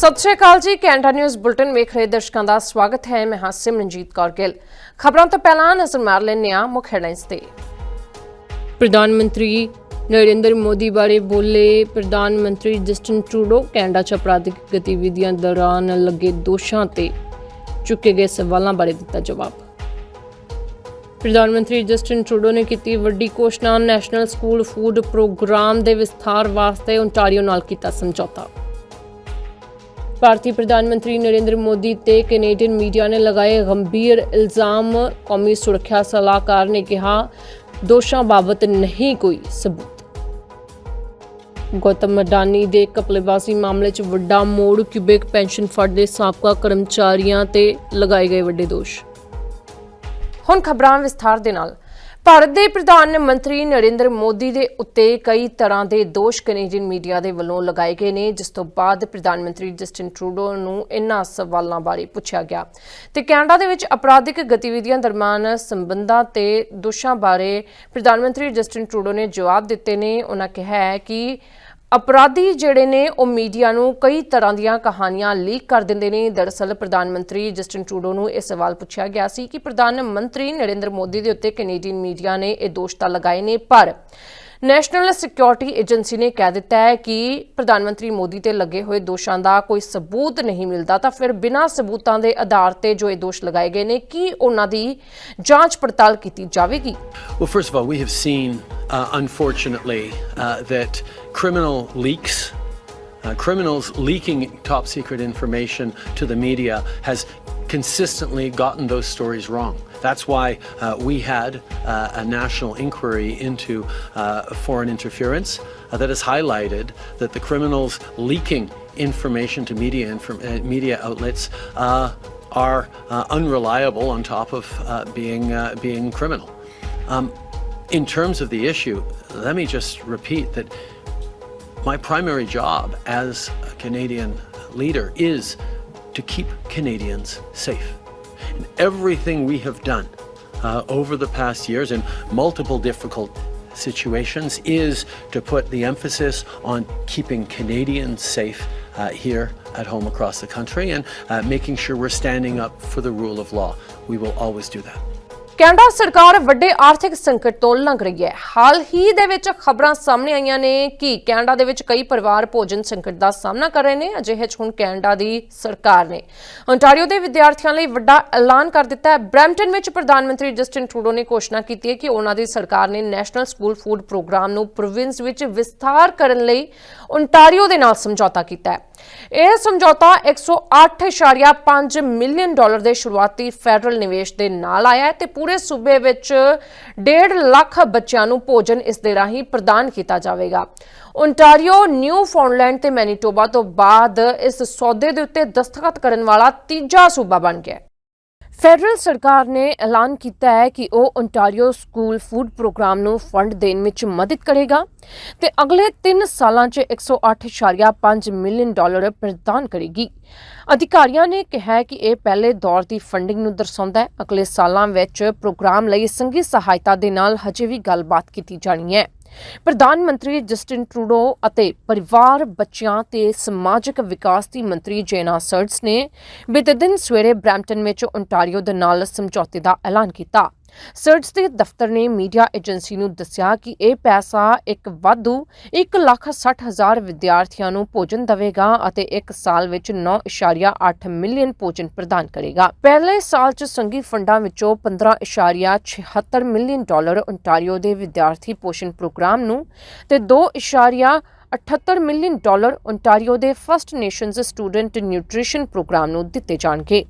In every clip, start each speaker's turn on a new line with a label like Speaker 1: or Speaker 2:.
Speaker 1: ਸਤਿ ਸ਼੍ਰੀ ਅਕਾਲ ਜੀ, Canada news bulletin ਵੇਖ ਰਹੇ ਦਰਸ਼ਕਾਂ ਦਾ ਸਵਾਗਤ ਹੈ। ਮੈਂ ਹਾਂ ਸਿਮਰਨਜੀਤ ਕੌਰ ਗਿੱਲ। ਖਬਰਾਂ ਤੋਂ ਪਹਿਲਾਂ ਨਜ਼ਰ ਮਾਰ ਲੈਂਦੇ ਹਾਂ ਮੁੱਖ ਹੈਡਲਾਈਨਸ ਤੇ। ਪ੍ਰਧਾਨ ਮੰਤਰੀ ਨਰਿੰਦਰ ਮੋਦੀ ਬਾਰੇ ਬੋਲੇ ਪ੍ਰਧਾਨ ਮੰਤਰੀ ਜਸਟਿਨ ਟਰੂਡੋ। ਕੈਨੇਡਾ 'ਚ ਅਪਰਾਧਿਕ ਗਤੀਵਿਧੀਆਂ ਦੌਰਾਨ ਲੱਗੇ ਦੋਸ਼ਾਂ ਤੇ ਚੁੱਕੇ ਗਏ ਸਵਾਲਾਂ ਬਾਰੇ ਦਿੱਤਾ ਜਵਾਬ। ਪ੍ਰਧਾਨ ਮੰਤਰੀ ਜਸਟਿਨ ਟਰੂਡੋ ਨੇ ਕੀਤੀ ਵੱਡੀ ਘੋਸ਼ਣਾ। ਨੈਸ਼ਨਲ ਸਕੂਲ ਫੂਡ ਪ੍ਰੋਗਰਾਮ ਦੇ ਵਿਸਥਾਰ ਵਾਸਤੇ ਓਨਟਾਰੀਓ ਨਾਲ ਕੀਤਾ ਸਮਝੌਤਾ। ਭਾਰਤੀ ਪ੍ਰਧਾਨ ਮੰਤਰੀ ਨਰਿੰਦਰ ਮੋਦੀ ਤੇ ਕੈਨੇਡੀਅਨ ਮੀਡੀਆ ਨੇ ਲਗਾਏ ਗੰਭੀਰ ਇਲਜ਼ਾਮ। ਕੌਮੀ ਸੁਰੱਖਿਆ ਸਲਾਹਕਾਰ ਨੇ ਕਿਹਾ, ਦੋਸ਼ਾਂ ਬਾਬਤ ਨਹੀਂ ਕੋਈ ਸਬੂਤ। ਗੌਤਮ ਅਡਾਨੀ ਦੇ ਕਪਲੇਬਾਜ਼ੀ ਮਾਮਲੇ 'ਚ ਵੱਡਾ ਮੋੜ, ਕਿਊਬਿਕ ਪੈਨਸ਼ਨ ਫੰਡ ਦੇ ਸਾਬਕਾ ਕਰਮਚਾਰੀਆਂ ਤੇ ਲਗਾਏ ਗਏ ਵੱਡੇ ਦੋਸ਼। ਹੁਣ ਖਬਰਾਂ ਵਿਸਥਾਰ ਦੇ ਨਾਲ। ਭਾਰਤ ਦੇ ਪ੍ਰਧਾਨ ਮੰਤਰੀ ਨਰਿੰਦਰ ਮੋਦੀ ਦੇ ਉੱਤੇ ਕਈ ਤਰ੍ਹਾਂ ਦੇ ਦੋਸ਼ ਕੈਨੇਡੀਅਨ ਮੀਡੀਆ ਦੇ ਵੱਲੋਂ ਲਗਾਏ ਗਏ ਨੇ, ਜਿਸ ਤੋਂ ਬਾਅਦ ਪ੍ਰਧਾਨ ਮੰਤਰੀ ਜਸਟਿਨ ਟਰੂਡੋ ਨੂੰ ਇਨ੍ਹਾਂ ਸਵਾਲਾਂ ਬਾਰੇ ਪੁੱਛਿਆ ਗਿਆ। ਤੇ ਕੈਨੇਡਾ ਦੇ ਵਿੱਚ ਅਪਰਾਧਿਕ ਗਤੀਵਿਧੀਆਂ ਦਰਮਿਆਨ ਸੰਬੰਧਾਂ ਤੇ ਦੋਸ਼ਾਂ ਬਾਰੇ ਪ੍ਰਧਾਨ ਮੰਤਰੀ ਜਸਟਿਨ ਟਰੂਡੋ ਨੇ ਜਵਾਬ ਦਿੱਤੇ ਨੇ। ਉਹਨਾਂ ਕਿਹਾ ਹੈ ਕਿ ਅਪਰਾਧੀ ਜਿਹੜੇ ਨੇ ਉਹ ਮੀਡੀਆ ਨੂੰ ਕਈ ਤਰ੍ਹਾਂ ਦੀਆਂ ਕਹਾਣੀਆਂ ਲੀਕ ਕਰ ਦਿੰਦੇ ਨੇ। ਦਰਅਸਲ ਪ੍ਰਧਾਨ ਮੰਤਰੀ ਜਸਟਿਨ ਟਰੂਡੋ ਨੂੰ ਇਹ ਸਵਾਲ ਪੁੱਛਿਆ ਗਿਆ ਸੀ ਕਿ ਪ੍ਰਧਾਨ ਮੰਤਰੀ ਨਰਿੰਦਰ ਮੋਦੀ ਦੇ ਉੱਤੇ ਕੈਨੇਡੀਅਨ ਮੀਡੀਆ ਨੇ ਇਹ ਦੋਸ਼ ਤਾਂ ਲਗਾਏ ਨੇ ਪਰ ਨੈਸ਼ਨਲ ਸਿਕਿਉਰਿਟੀ ਏਜੰਸੀ ਨੇ ਕਹਿ ਦਿੱਤਾ ਹੈ ਕਿ ਪ੍ਰਧਾਨ ਮੰਤਰੀ ਮੋਦੀ ਤੇ ਲੱਗੇ ਹੋਏ ਦੋਸ਼ਾਂ ਦਾ ਕੋਈ ਸਬੂਤ ਨਹੀਂ ਮਿਲਦਾ। ਤਾਂ ਫਿਰ ਬਿਨਾਂ ਸਬੂਤਾਂ ਦੇ ਆਧਾਰ ਤੇ ਜੋ ਇਹ ਦੋਸ਼ ਲਗਾਏ ਗਏ ਨੇ ਕੀ ਉਹਨਾਂ ਦੀ ਜਾਂਚ ਪੜਤਾਲ ਕੀਤੀ ਜਾਵੇਗੀ?
Speaker 2: Well, first of all, we have seen, uh, unfortunately, uh, that criminal leaks, uh, criminals leaking top secret information to the media, has consistently gotten those stories wrong. That's why uh, we had uh, a national inquiry into uh, foreign interference uh, that has highlighted that the criminals leaking information to media, inform- uh, media outlets uh, are unreliable on top of being, being criminal. Um, in terms of the issue, let me just repeat that my primary job as a Canadian leader is to keep Canadians safe. And everything we have done uh, over the past years in multiple difficult situations is to put the emphasis on keeping Canadians safe uh, here at home across the country and uh, making sure we're standing up for the rule of law. We will always do that.
Speaker 1: Canada ਸਰਕਾਰ ਵੱਡੇ ਆਰਥਿਕ ਸੰਕਟ ਤੋਂ ਲੰਘ ਰਹੀ ਹੈ। ਹਾਲ ਹੀ ਦੇ ਵਿੱਚ ਖਬਰਾਂ ਸਾਹਮਣੇ ਆਈਆਂ ਨੇ ਕਿ ਕੈਨੇਡਾ ਦੇ ਵਿੱਚ ਕਈ ਪਰਿਵਾਰ ਭੋਜਨ ਸੰਕਟ ਦਾ ਸਾਹਮਣਾ ਕਰ ਰਹੇ ਨੇ। ਅਜਿਹੇ 'ਚ ਹੁਣ ਕੈਨੇਡਾ ਦੀ ਸਰਕਾਰ ਨੇ ਓਨਟਾਰੀਓ ਦੇ ਵਿਦਿਆਰਥੀਆਂ ਲਈ ਵੱਡਾ ਐਲਾਨ ਕਰ ਦਿੱਤਾ ਹੈ। ਬ੍ਰੈਂਪਟਨ ਵਿੱਚ ਪ੍ਰਧਾਨ ਮੰਤਰੀ ਜਸਟਿਨ ਟਰੂਡੋ ਨੇ ਘੋਸ਼ਣਾ ਕੀਤੀ ਹੈ ਕਿ ਉਹਨਾਂ ਦੀ ਸਰਕਾਰ ਨੇ ਨੈਸ਼ਨਲ ਸਕੂਲ ਫੂਡ ਪ੍ਰੋਗਰਾਮ ਨੂੰ ਪ੍ਰੋਵਿੰਸ ਵਿੱਚ ਵਿਸਥਾਰ ਕਰਨ ਲਈ ਓਨਟਾਰੀਓ ਦੇ ਨਾਲ ਸਮਝੌਤਾ ਕੀਤਾ ਹੈ। ਇਹ ਸਮਝੌਤਾ 108.5 ਮਿਲੀਅਨ ਡਾਲਰ ਦੇ ਸ਼ੁਰੂਆਤੀ ਫੈਡਰਲ ਨਿਵੇਸ਼ ਦੇ ਨਾਲ ਆਇਆ ਹੈ ਤੇ ਪੂਰੇ ਸੂਬੇ ਵਿੱਚ 1.5 ਲੱਖ ਬੱਚਿਆਂ ਨੂੰ ਭੋਜਨ ਇਸ ਦੇ ਰਾਹੀਂ ਪ੍ਰਦਾਨ ਕੀਤਾ ਜਾਵੇਗਾ। ਓਨਟਾਰੀਓ ਨਿਊ ਫਾਊਂਡਲੈਂਡ ਤੇ ਮੈਨੀਟੋਬਾ ਤੋਂ ਬਾਅਦ ਇਸ ਸੌਦੇ ਦੇ ਉੱਤੇ ਦਸਤਖਤ ਕਰਨ ਵਾਲਾ ਤੀਜਾ ਸੂਬਾ ਬਣ ਗਿਆ ਹੈ। ਫੈਡਰਲ ਸਰਕਾਰ ਨੇ ਐਲਾਨ ਕੀਤਾ ਹੈ ਕਿ ਉਹ ਓਨਟਾਰੀਓ ਸਕੂਲ ਫੂਡ ਪ੍ਰੋਗਰਾਮ ਨੂੰ ਫੰਡ ਦੇਣ ਵਿੱਚ ਮਦਦ ਕਰੇਗਾ ਤੇ ਅਗਲੇ 3 ਸਾਲਾਂ 'ਚ 108.5 ਮਿਲੀਅਨ ਡਾਲਰ ਪ੍ਰਦਾਨ ਕਰੇਗੀ। ਅਧਿਕਾਰੀਆਂ ਨੇ ਕਿਹਾ ਕਿ ਇਹ ਪਹਿਲੇ ਦੌਰ ਦੀ ਫੰਡਿੰਗ ਨੂੰ ਦਰਸਾਉਂਦਾ ਹੈ। ਅਗਲੇ ਸਾਲਾਂ ਵਿੱਚ ਪ੍ਰੋਗਰਾਮ ਲਈ ਸੰਘੀ ਸਹਾਇਤਾ ਦੇ ਨਾਲ ਹਜੇ ਵੀ ਗੱਲਬਾਤ ਕੀਤੀ ਜਾਣੀ ਹੈ। ਪ੍ਰਧਾਨ ਮੰਤਰੀ ਜਸਟਿਨ ਟਰੂਡੋ ਅਤੇ ਪਰਿਵਾਰ ਬੱਚਿਆਂ ਤੇ ਸਮਾਜਿਕ ਵਿਕਾਸ ਦੀ ਮੰਤਰੀ ਜੇਨਾ ਸਰਟਸ ਨੇ ਬੀਤੇ ਦਿਨ ਸਵੇਰੇ ਬ੍ਰੈਂਪਟਨ ਵਿੱਚ ਓਨਟਾਰੀਓ ਦੇ ਨਾਲ ਸਮਝੌਤੇ ਦਾ ਐਲਾਨ ਕੀਤਾ। ਸਰਟਸ ਦੇ ਦਫ਼ਤਰ ਨੇ ਮੀਡੀਆ ਏਜੰਸੀ ਨੂੰ ਦੱਸਿਆ ਕਿ ਇਹ ਪੈਸਾ ਇੱਕ ਵਾਧੂ 1,60,000 ਵਿਦਿਆਰਥੀਆਂ ਨੂੰ ਭੋਜਨ ਦੇਵੇਗਾ ਅਤੇ ਇੱਕ ਸਾਲ ਵਿੱਚ 9.8 ਮਿਲੀਅਨ ਭੋਜਨ ਪ੍ਰਦਾਨ ਕਰੇਗਾ। ਪਹਿਲੇ ਸਾਲ 'ਚ ਸੰਘੀ ਫੰਡਾਂ ਵਿੱਚੋਂ 15.76 ਮਿਲੀਅਨ ਡਾਲਰ ਓਨਟਾਰੀਓ ਦੇ ਵਿਦਿਆਰਥੀ ਪੋਸ਼ਣ ਪ੍ਰੋਗਰਾਮ ਨੂੰ ਤੇ 2.78 ਮਿਲੀਅਨ ਡਾਲਰ ਓਨਟਾਰੀਓ ਦੇ First Nations student nutrition programme ਨੂੰ ਦਿੱਤੇ ਜਾਣਗੇ।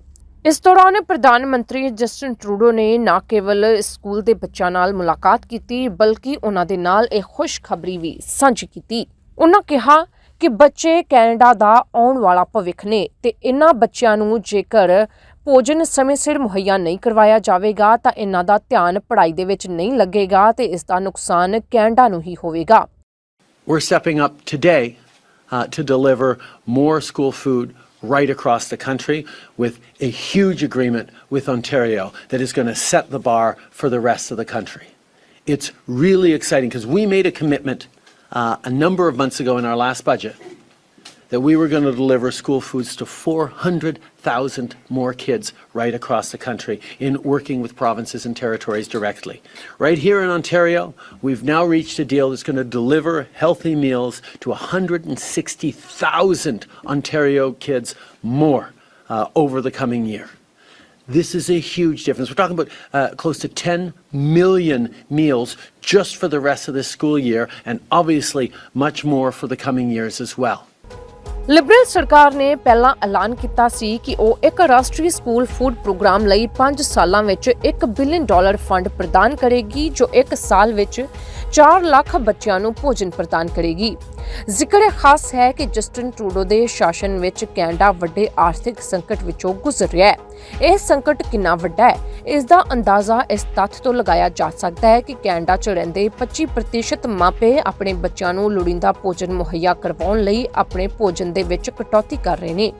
Speaker 1: ਇਸ ਦੌਰਾਨ ਪ੍ਰਧਾਨ ਮੰਤਰੀ ਜਸਟਿਨ ਟਰੂਡੋ ਨੇ ਨਾ ਕੇਵਲ ਸਕੂਲ ਦੇ ਬੱਚਿਆਂ ਨਾਲ ਮੁਲਾਕਾਤ ਕੀਤੀ ਬਲਕਿ ਉਹਨਾਂ ਦੇ ਨਾਲ ਇਹ ਖੁਸ਼ਖਬਰੀ ਵੀ ਸਾਂਝੀ ਕੀਤੀ। ਉਹਨਾਂ ਕਿਹਾ ਕਿ ਬੱਚੇ ਕੈਨੇਡਾ ਦਾ ਆਉਣ ਵਾਲਾ ਭਵਿੱਖ ਨੇ ਤੇ ਇਨ੍ਹਾਂ ਬੱਚਿਆਂ ਨੂੰ ਜੇਕਰ ਭੋਜਨ ਸਮੇਂ ਸਿਰ ਮੁਹੱਈਆ ਨਹੀਂ ਕਰਵਾਇਆ ਜਾਵੇਗਾ ਤਾਂ ਇਹਨਾਂ ਦਾ ਧਿਆਨ ਪੜ੍ਹਾਈ ਦੇ ਵਿੱਚ ਨਹੀਂ ਲੱਗੇਗਾ ਤੇ ਇਸ ਦਾ ਨੁਕਸਾਨ ਕੈਨੇਡਾ ਨੂੰ ਹੀ ਹੋਵੇਗਾ।
Speaker 2: We're stepping up today uh, to deliver more school food right across the country with a huge agreement with Ontario that is going to set the bar for the rest of the country. It's really exciting because we made a commitment uh, a number of months ago in our last budget that we were going to deliver school foods to 400,000 more kids right across the country in working with provinces and territories directly. Right here in Ontario, we've now reached a deal that's going to deliver healthy meals to 160,000 Ontario kids more uh, over the coming year. This is a huge difference. We're talking about uh, close to 10 million meals just for the rest of this school year, and obviously much more for the coming years as well.
Speaker 1: Liberal ਸਰਕਾਰ ਨੇ ਪਹਿਲਾਂ ਐਲਾਨ ਕੀਤਾ ਸੀ ਕਿ ਉਹ ਇੱਕ ਰਾਸ਼ਟਰੀ school food programme ਲਈ 5 ਸਾਲਾਂ ਵਿੱਚ 1 ਬਿਲੀਅਨ ਡਾਲਰ ਫੰਡ ਪ੍ਰਦਾਨ ਕਰੇਗੀ, ਜੋ ਇੱਕ ਸਾਲ ਵਿੱਚ 4 ਲੱਖ ਬੱਚਿਆਂ ਨੂੰ ਭੋਜਨ ਪ੍ਰਦਾਨ ਕਰੇਗੀ। ਜ਼ਿਕਰ ਖਾਸ ਹੈ ਕਿ ਜਸਟਨ ਟਰੂਡੋ ਦੇ ਸ਼ਾਸਨ ਵਿੱਚ ਕੈਨੇਡਾ ਵੱਡੇ ਆਰਥਿਕ ਸੰਕਟ ਵਿੱਚੋਂ ਗੁਜ਼ਰ ਰਿਹਾ ਹੈ। ਇਹ ਸੰਕਟ ਕਿੰਨਾ ਵੱਡਾ ਹੈ, ਇਸ ਦਾ ਅੰਦਾਜ਼ਾ ਇਸ ਤੱਥ ਤੋਂ ਲਗਾਇਆ ਜਾ ਸਕਦਾ ਹੈ ਕਿ ਕੈਨੇਡਾ 'ਚ ਰਹਿੰਦੇ 25% ਮਾਪੇ ਆਪਣੇ ਬੱਚਿਆਂ ਨੂੰ ਲੋੜੀਂਦਾ ਭੋਜਨ ਮੁਹੱਈਆ ਕਰਵਾਉਣ ਲਈ ਆਪਣੇ ਭੋਜਨ ਦੇ ਵਿੱਚ ਕਟੌਤੀ ਕਰ ਰਹੇ ਨੇ।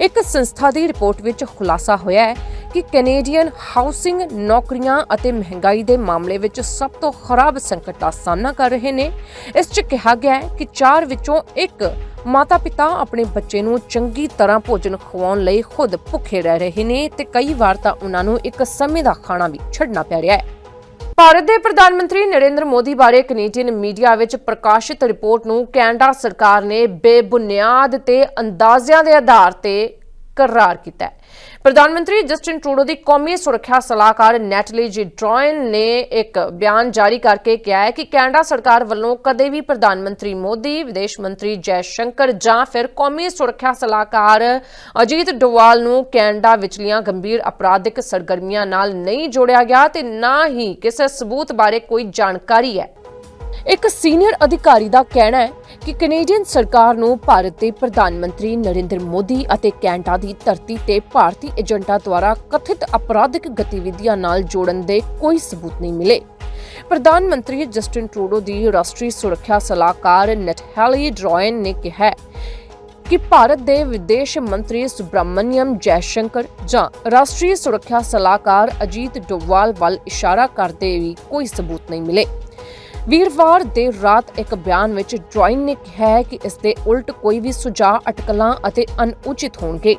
Speaker 1: ਇੱਕ ਸੰਸਥਾ ਦੀ ਰਿਪੋਰਟ ਵਿੱਚ ਖੁਲਾਸਾ ਹੋਇਆ ਹੈ ਕਿ ਕੈਨੇਡੀਅਨ ਹਾਊਸਿੰਗ ਨੌਕਰੀਆਂ ਅਤੇ ਮਹਿੰਗਾਈ ਦੇ ਮਾਮਲੇ ਵਿੱਚ ਸਭ ਤੋਂ ਖਰਾਬ ਸੰਕਟ ਦਾ ਸਾਹਮਣਾ ਕਰ ਰਹੇ ਨੇ। ਇਸ 'ਚ ਕਿਹਾ ਗਿਆ ਹੈ ਕਿ ਚਾਰ ਵਿੱਚੋਂ ਇੱਕ ਮਾਤਾ-ਪਿਤਾ ਆਪਣੇ ਬੱਚੇ ਨੂੰ ਚੰਗੀ ਤਰ੍ਹਾਂ ਭੋਜਨ ਖਵਾਉਣ ਲਈ ਖੁਦ ਭੁੱਖੇ ਰਹਿ ਰਹੇ ਨੇ ਤੇ ਕਈ ਵਾਰ ਤਾਂ ਉਹਨਾਂ ਨੂੰ ਇੱਕ ਸਮੇਂ ਦਾ ਖਾਣਾ ਵੀ ਛੱਡਣਾ ਪੈ ਰਿਹਾ ਹੈ। ਭਾਰਤ ਦੇ ਪ੍ਰਧਾਨ ਮੰਤਰੀ ਨਰਿੰਦਰ ਮੋਦੀ ਬਾਰੇ ਕੈਨੇਡੀਅਨ ਮੀਡੀਆ ਵਿੱਚ ਪ੍ਰਕਾਸ਼ਿਤ ਰਿਪੋਰਟ ਨੂੰ ਕੈਨੇਡਾ ਸਰਕਾਰ ਨੇ ਬੇਬੁਨਿਆਦ ਤੇ ਅੰਦਾਜ਼ਿਆਂ ਦੇ ਆਧਾਰ ਤੇ ਕਰਾਰ ਕੀਤਾ ਹੈ। ਪ੍ਰਧਾਨ ਮੰਤਰੀ ਜਸਟਿਨ ਟਰੂਡੋ ਦੀ ਕੌਮੀ ਸੁਰੱਖਿਆ ਸਲਾਹਕਾਰ ਨੈਟਲੀ ਜੀ ਡਰੋਇਨ ਨੇ ਇੱਕ ਬਿਆਨ ਜਾਰੀ ਕਰਕੇ ਕਿਹਾ ਹੈ ਕਿ ਕੈਨੇਡਾ ਸਰਕਾਰ ਵੱਲੋਂ ਕਦੇ ਵੀ ਪ੍ਰਧਾਨ ਮੰਤਰੀ ਮੋਦੀ, ਵਿਦੇਸ਼ ਮੰਤਰੀ ਜੈ ਸ਼ੰਕਰ ਜਾਂ ਫਿਰ ਕੌਮੀ ਸੁਰੱਖਿਆ ਸਲਾਹਕਾਰ ਅਜੀਤ ਡੋਵਾਲ ਨੂੰ ਕੈਨੇਡਾ ਵਿਚਲੀਆਂ ਗੰਭੀਰ ਅਪਰਾਧਿਕ ਸਰਗਰਮੀਆਂ ਨਾਲ ਨਹੀਂ ਜੋੜਿਆ ਗਿਆ ਤੇ ਨਾ ਹੀ ਕਿਸੇ ਸਬੂਤ ਬਾਰੇ ਕੋਈ ਜਾਣਕਾਰੀ ਹੈ। ਇੱਕ ਸੀਨੀਅਰ ਅਧਿਕਾਰੀ ਦਾ ਕਹਿਣਾ ਹੈ ਕਿ ਕੈਨੇਡੀਅਨ ਸਰਕਾਰ ਨੂੰ ਭਾਰਤ ਦੇ ਪ੍ਰਧਾਨ ਮੰਤਰੀ ਨਰਿੰਦਰ ਮੋਦੀ ਅਤੇ ਕੈਨੇਡਾ ਦੀ ਧਰਤੀ ਤੇ ਭਾਰਤੀ ਏਜੰਟਾਂ ਦੁਆਰਾ ਕਥਿਤ ਅਪਰਾਧਿਕ ਗਤੀਵਿਧੀਆਂ ਨਾਲ ਜੋੜਨ ਦੇ ਕੋਈ ਸਬੂਤ ਨਹੀਂ ਮਿਲੇ। ਪ੍ਰਧਾਨ ਮੰਤਰੀ ਜਸਟਿਨ ਟਰੂਡੋ ਦੀ ਰਾਸ਼ਟਰੀ ਸੁਰੱਖਿਆ ਸਲਾਹਕਾਰ ਨਟਹੈਲੀ ਡਰੋਇਨ ਨੇ ਕਿਹਾ ਕਿ ਭਾਰਤ ਦੇ ਵਿਦੇਸ਼ ਮੰਤਰੀ ਸੁਬਰਾਮਨਿਅਮ ਜੈਸ਼ੰਕਰ ਜਾਂ ਰਾਸ਼ਟਰੀ ਸੁਰੱਖਿਆ ਸਲਾਹਕਾਰ ਅਜੀਤ ਡੋਵਾਲ ਵੱਲ ਇਸ਼ਾਰਾ ਕਰਦੇ ਵੀ ਕੋਈ ਸਬੂਤ ਨਹੀਂ ਮਿਲੇ। ਵੀਰਵਾਰ ਦੇਰ ਰਾਤ ਇੱਕ ਬਿਆਨ ਵਿੱਚ ਡਰਾਇਨ ਨੇ ਕਿਹਾ ਹੈ ਕਿ ਇਸ ਦੇ ਉਲਟ ਕੋਈ ਵੀ ਸੁਝਾਅ, ਅਟਕਲਾਂ ਅਤੇ ਅਨੁਚਿਤ ਹੋਣਗੇ।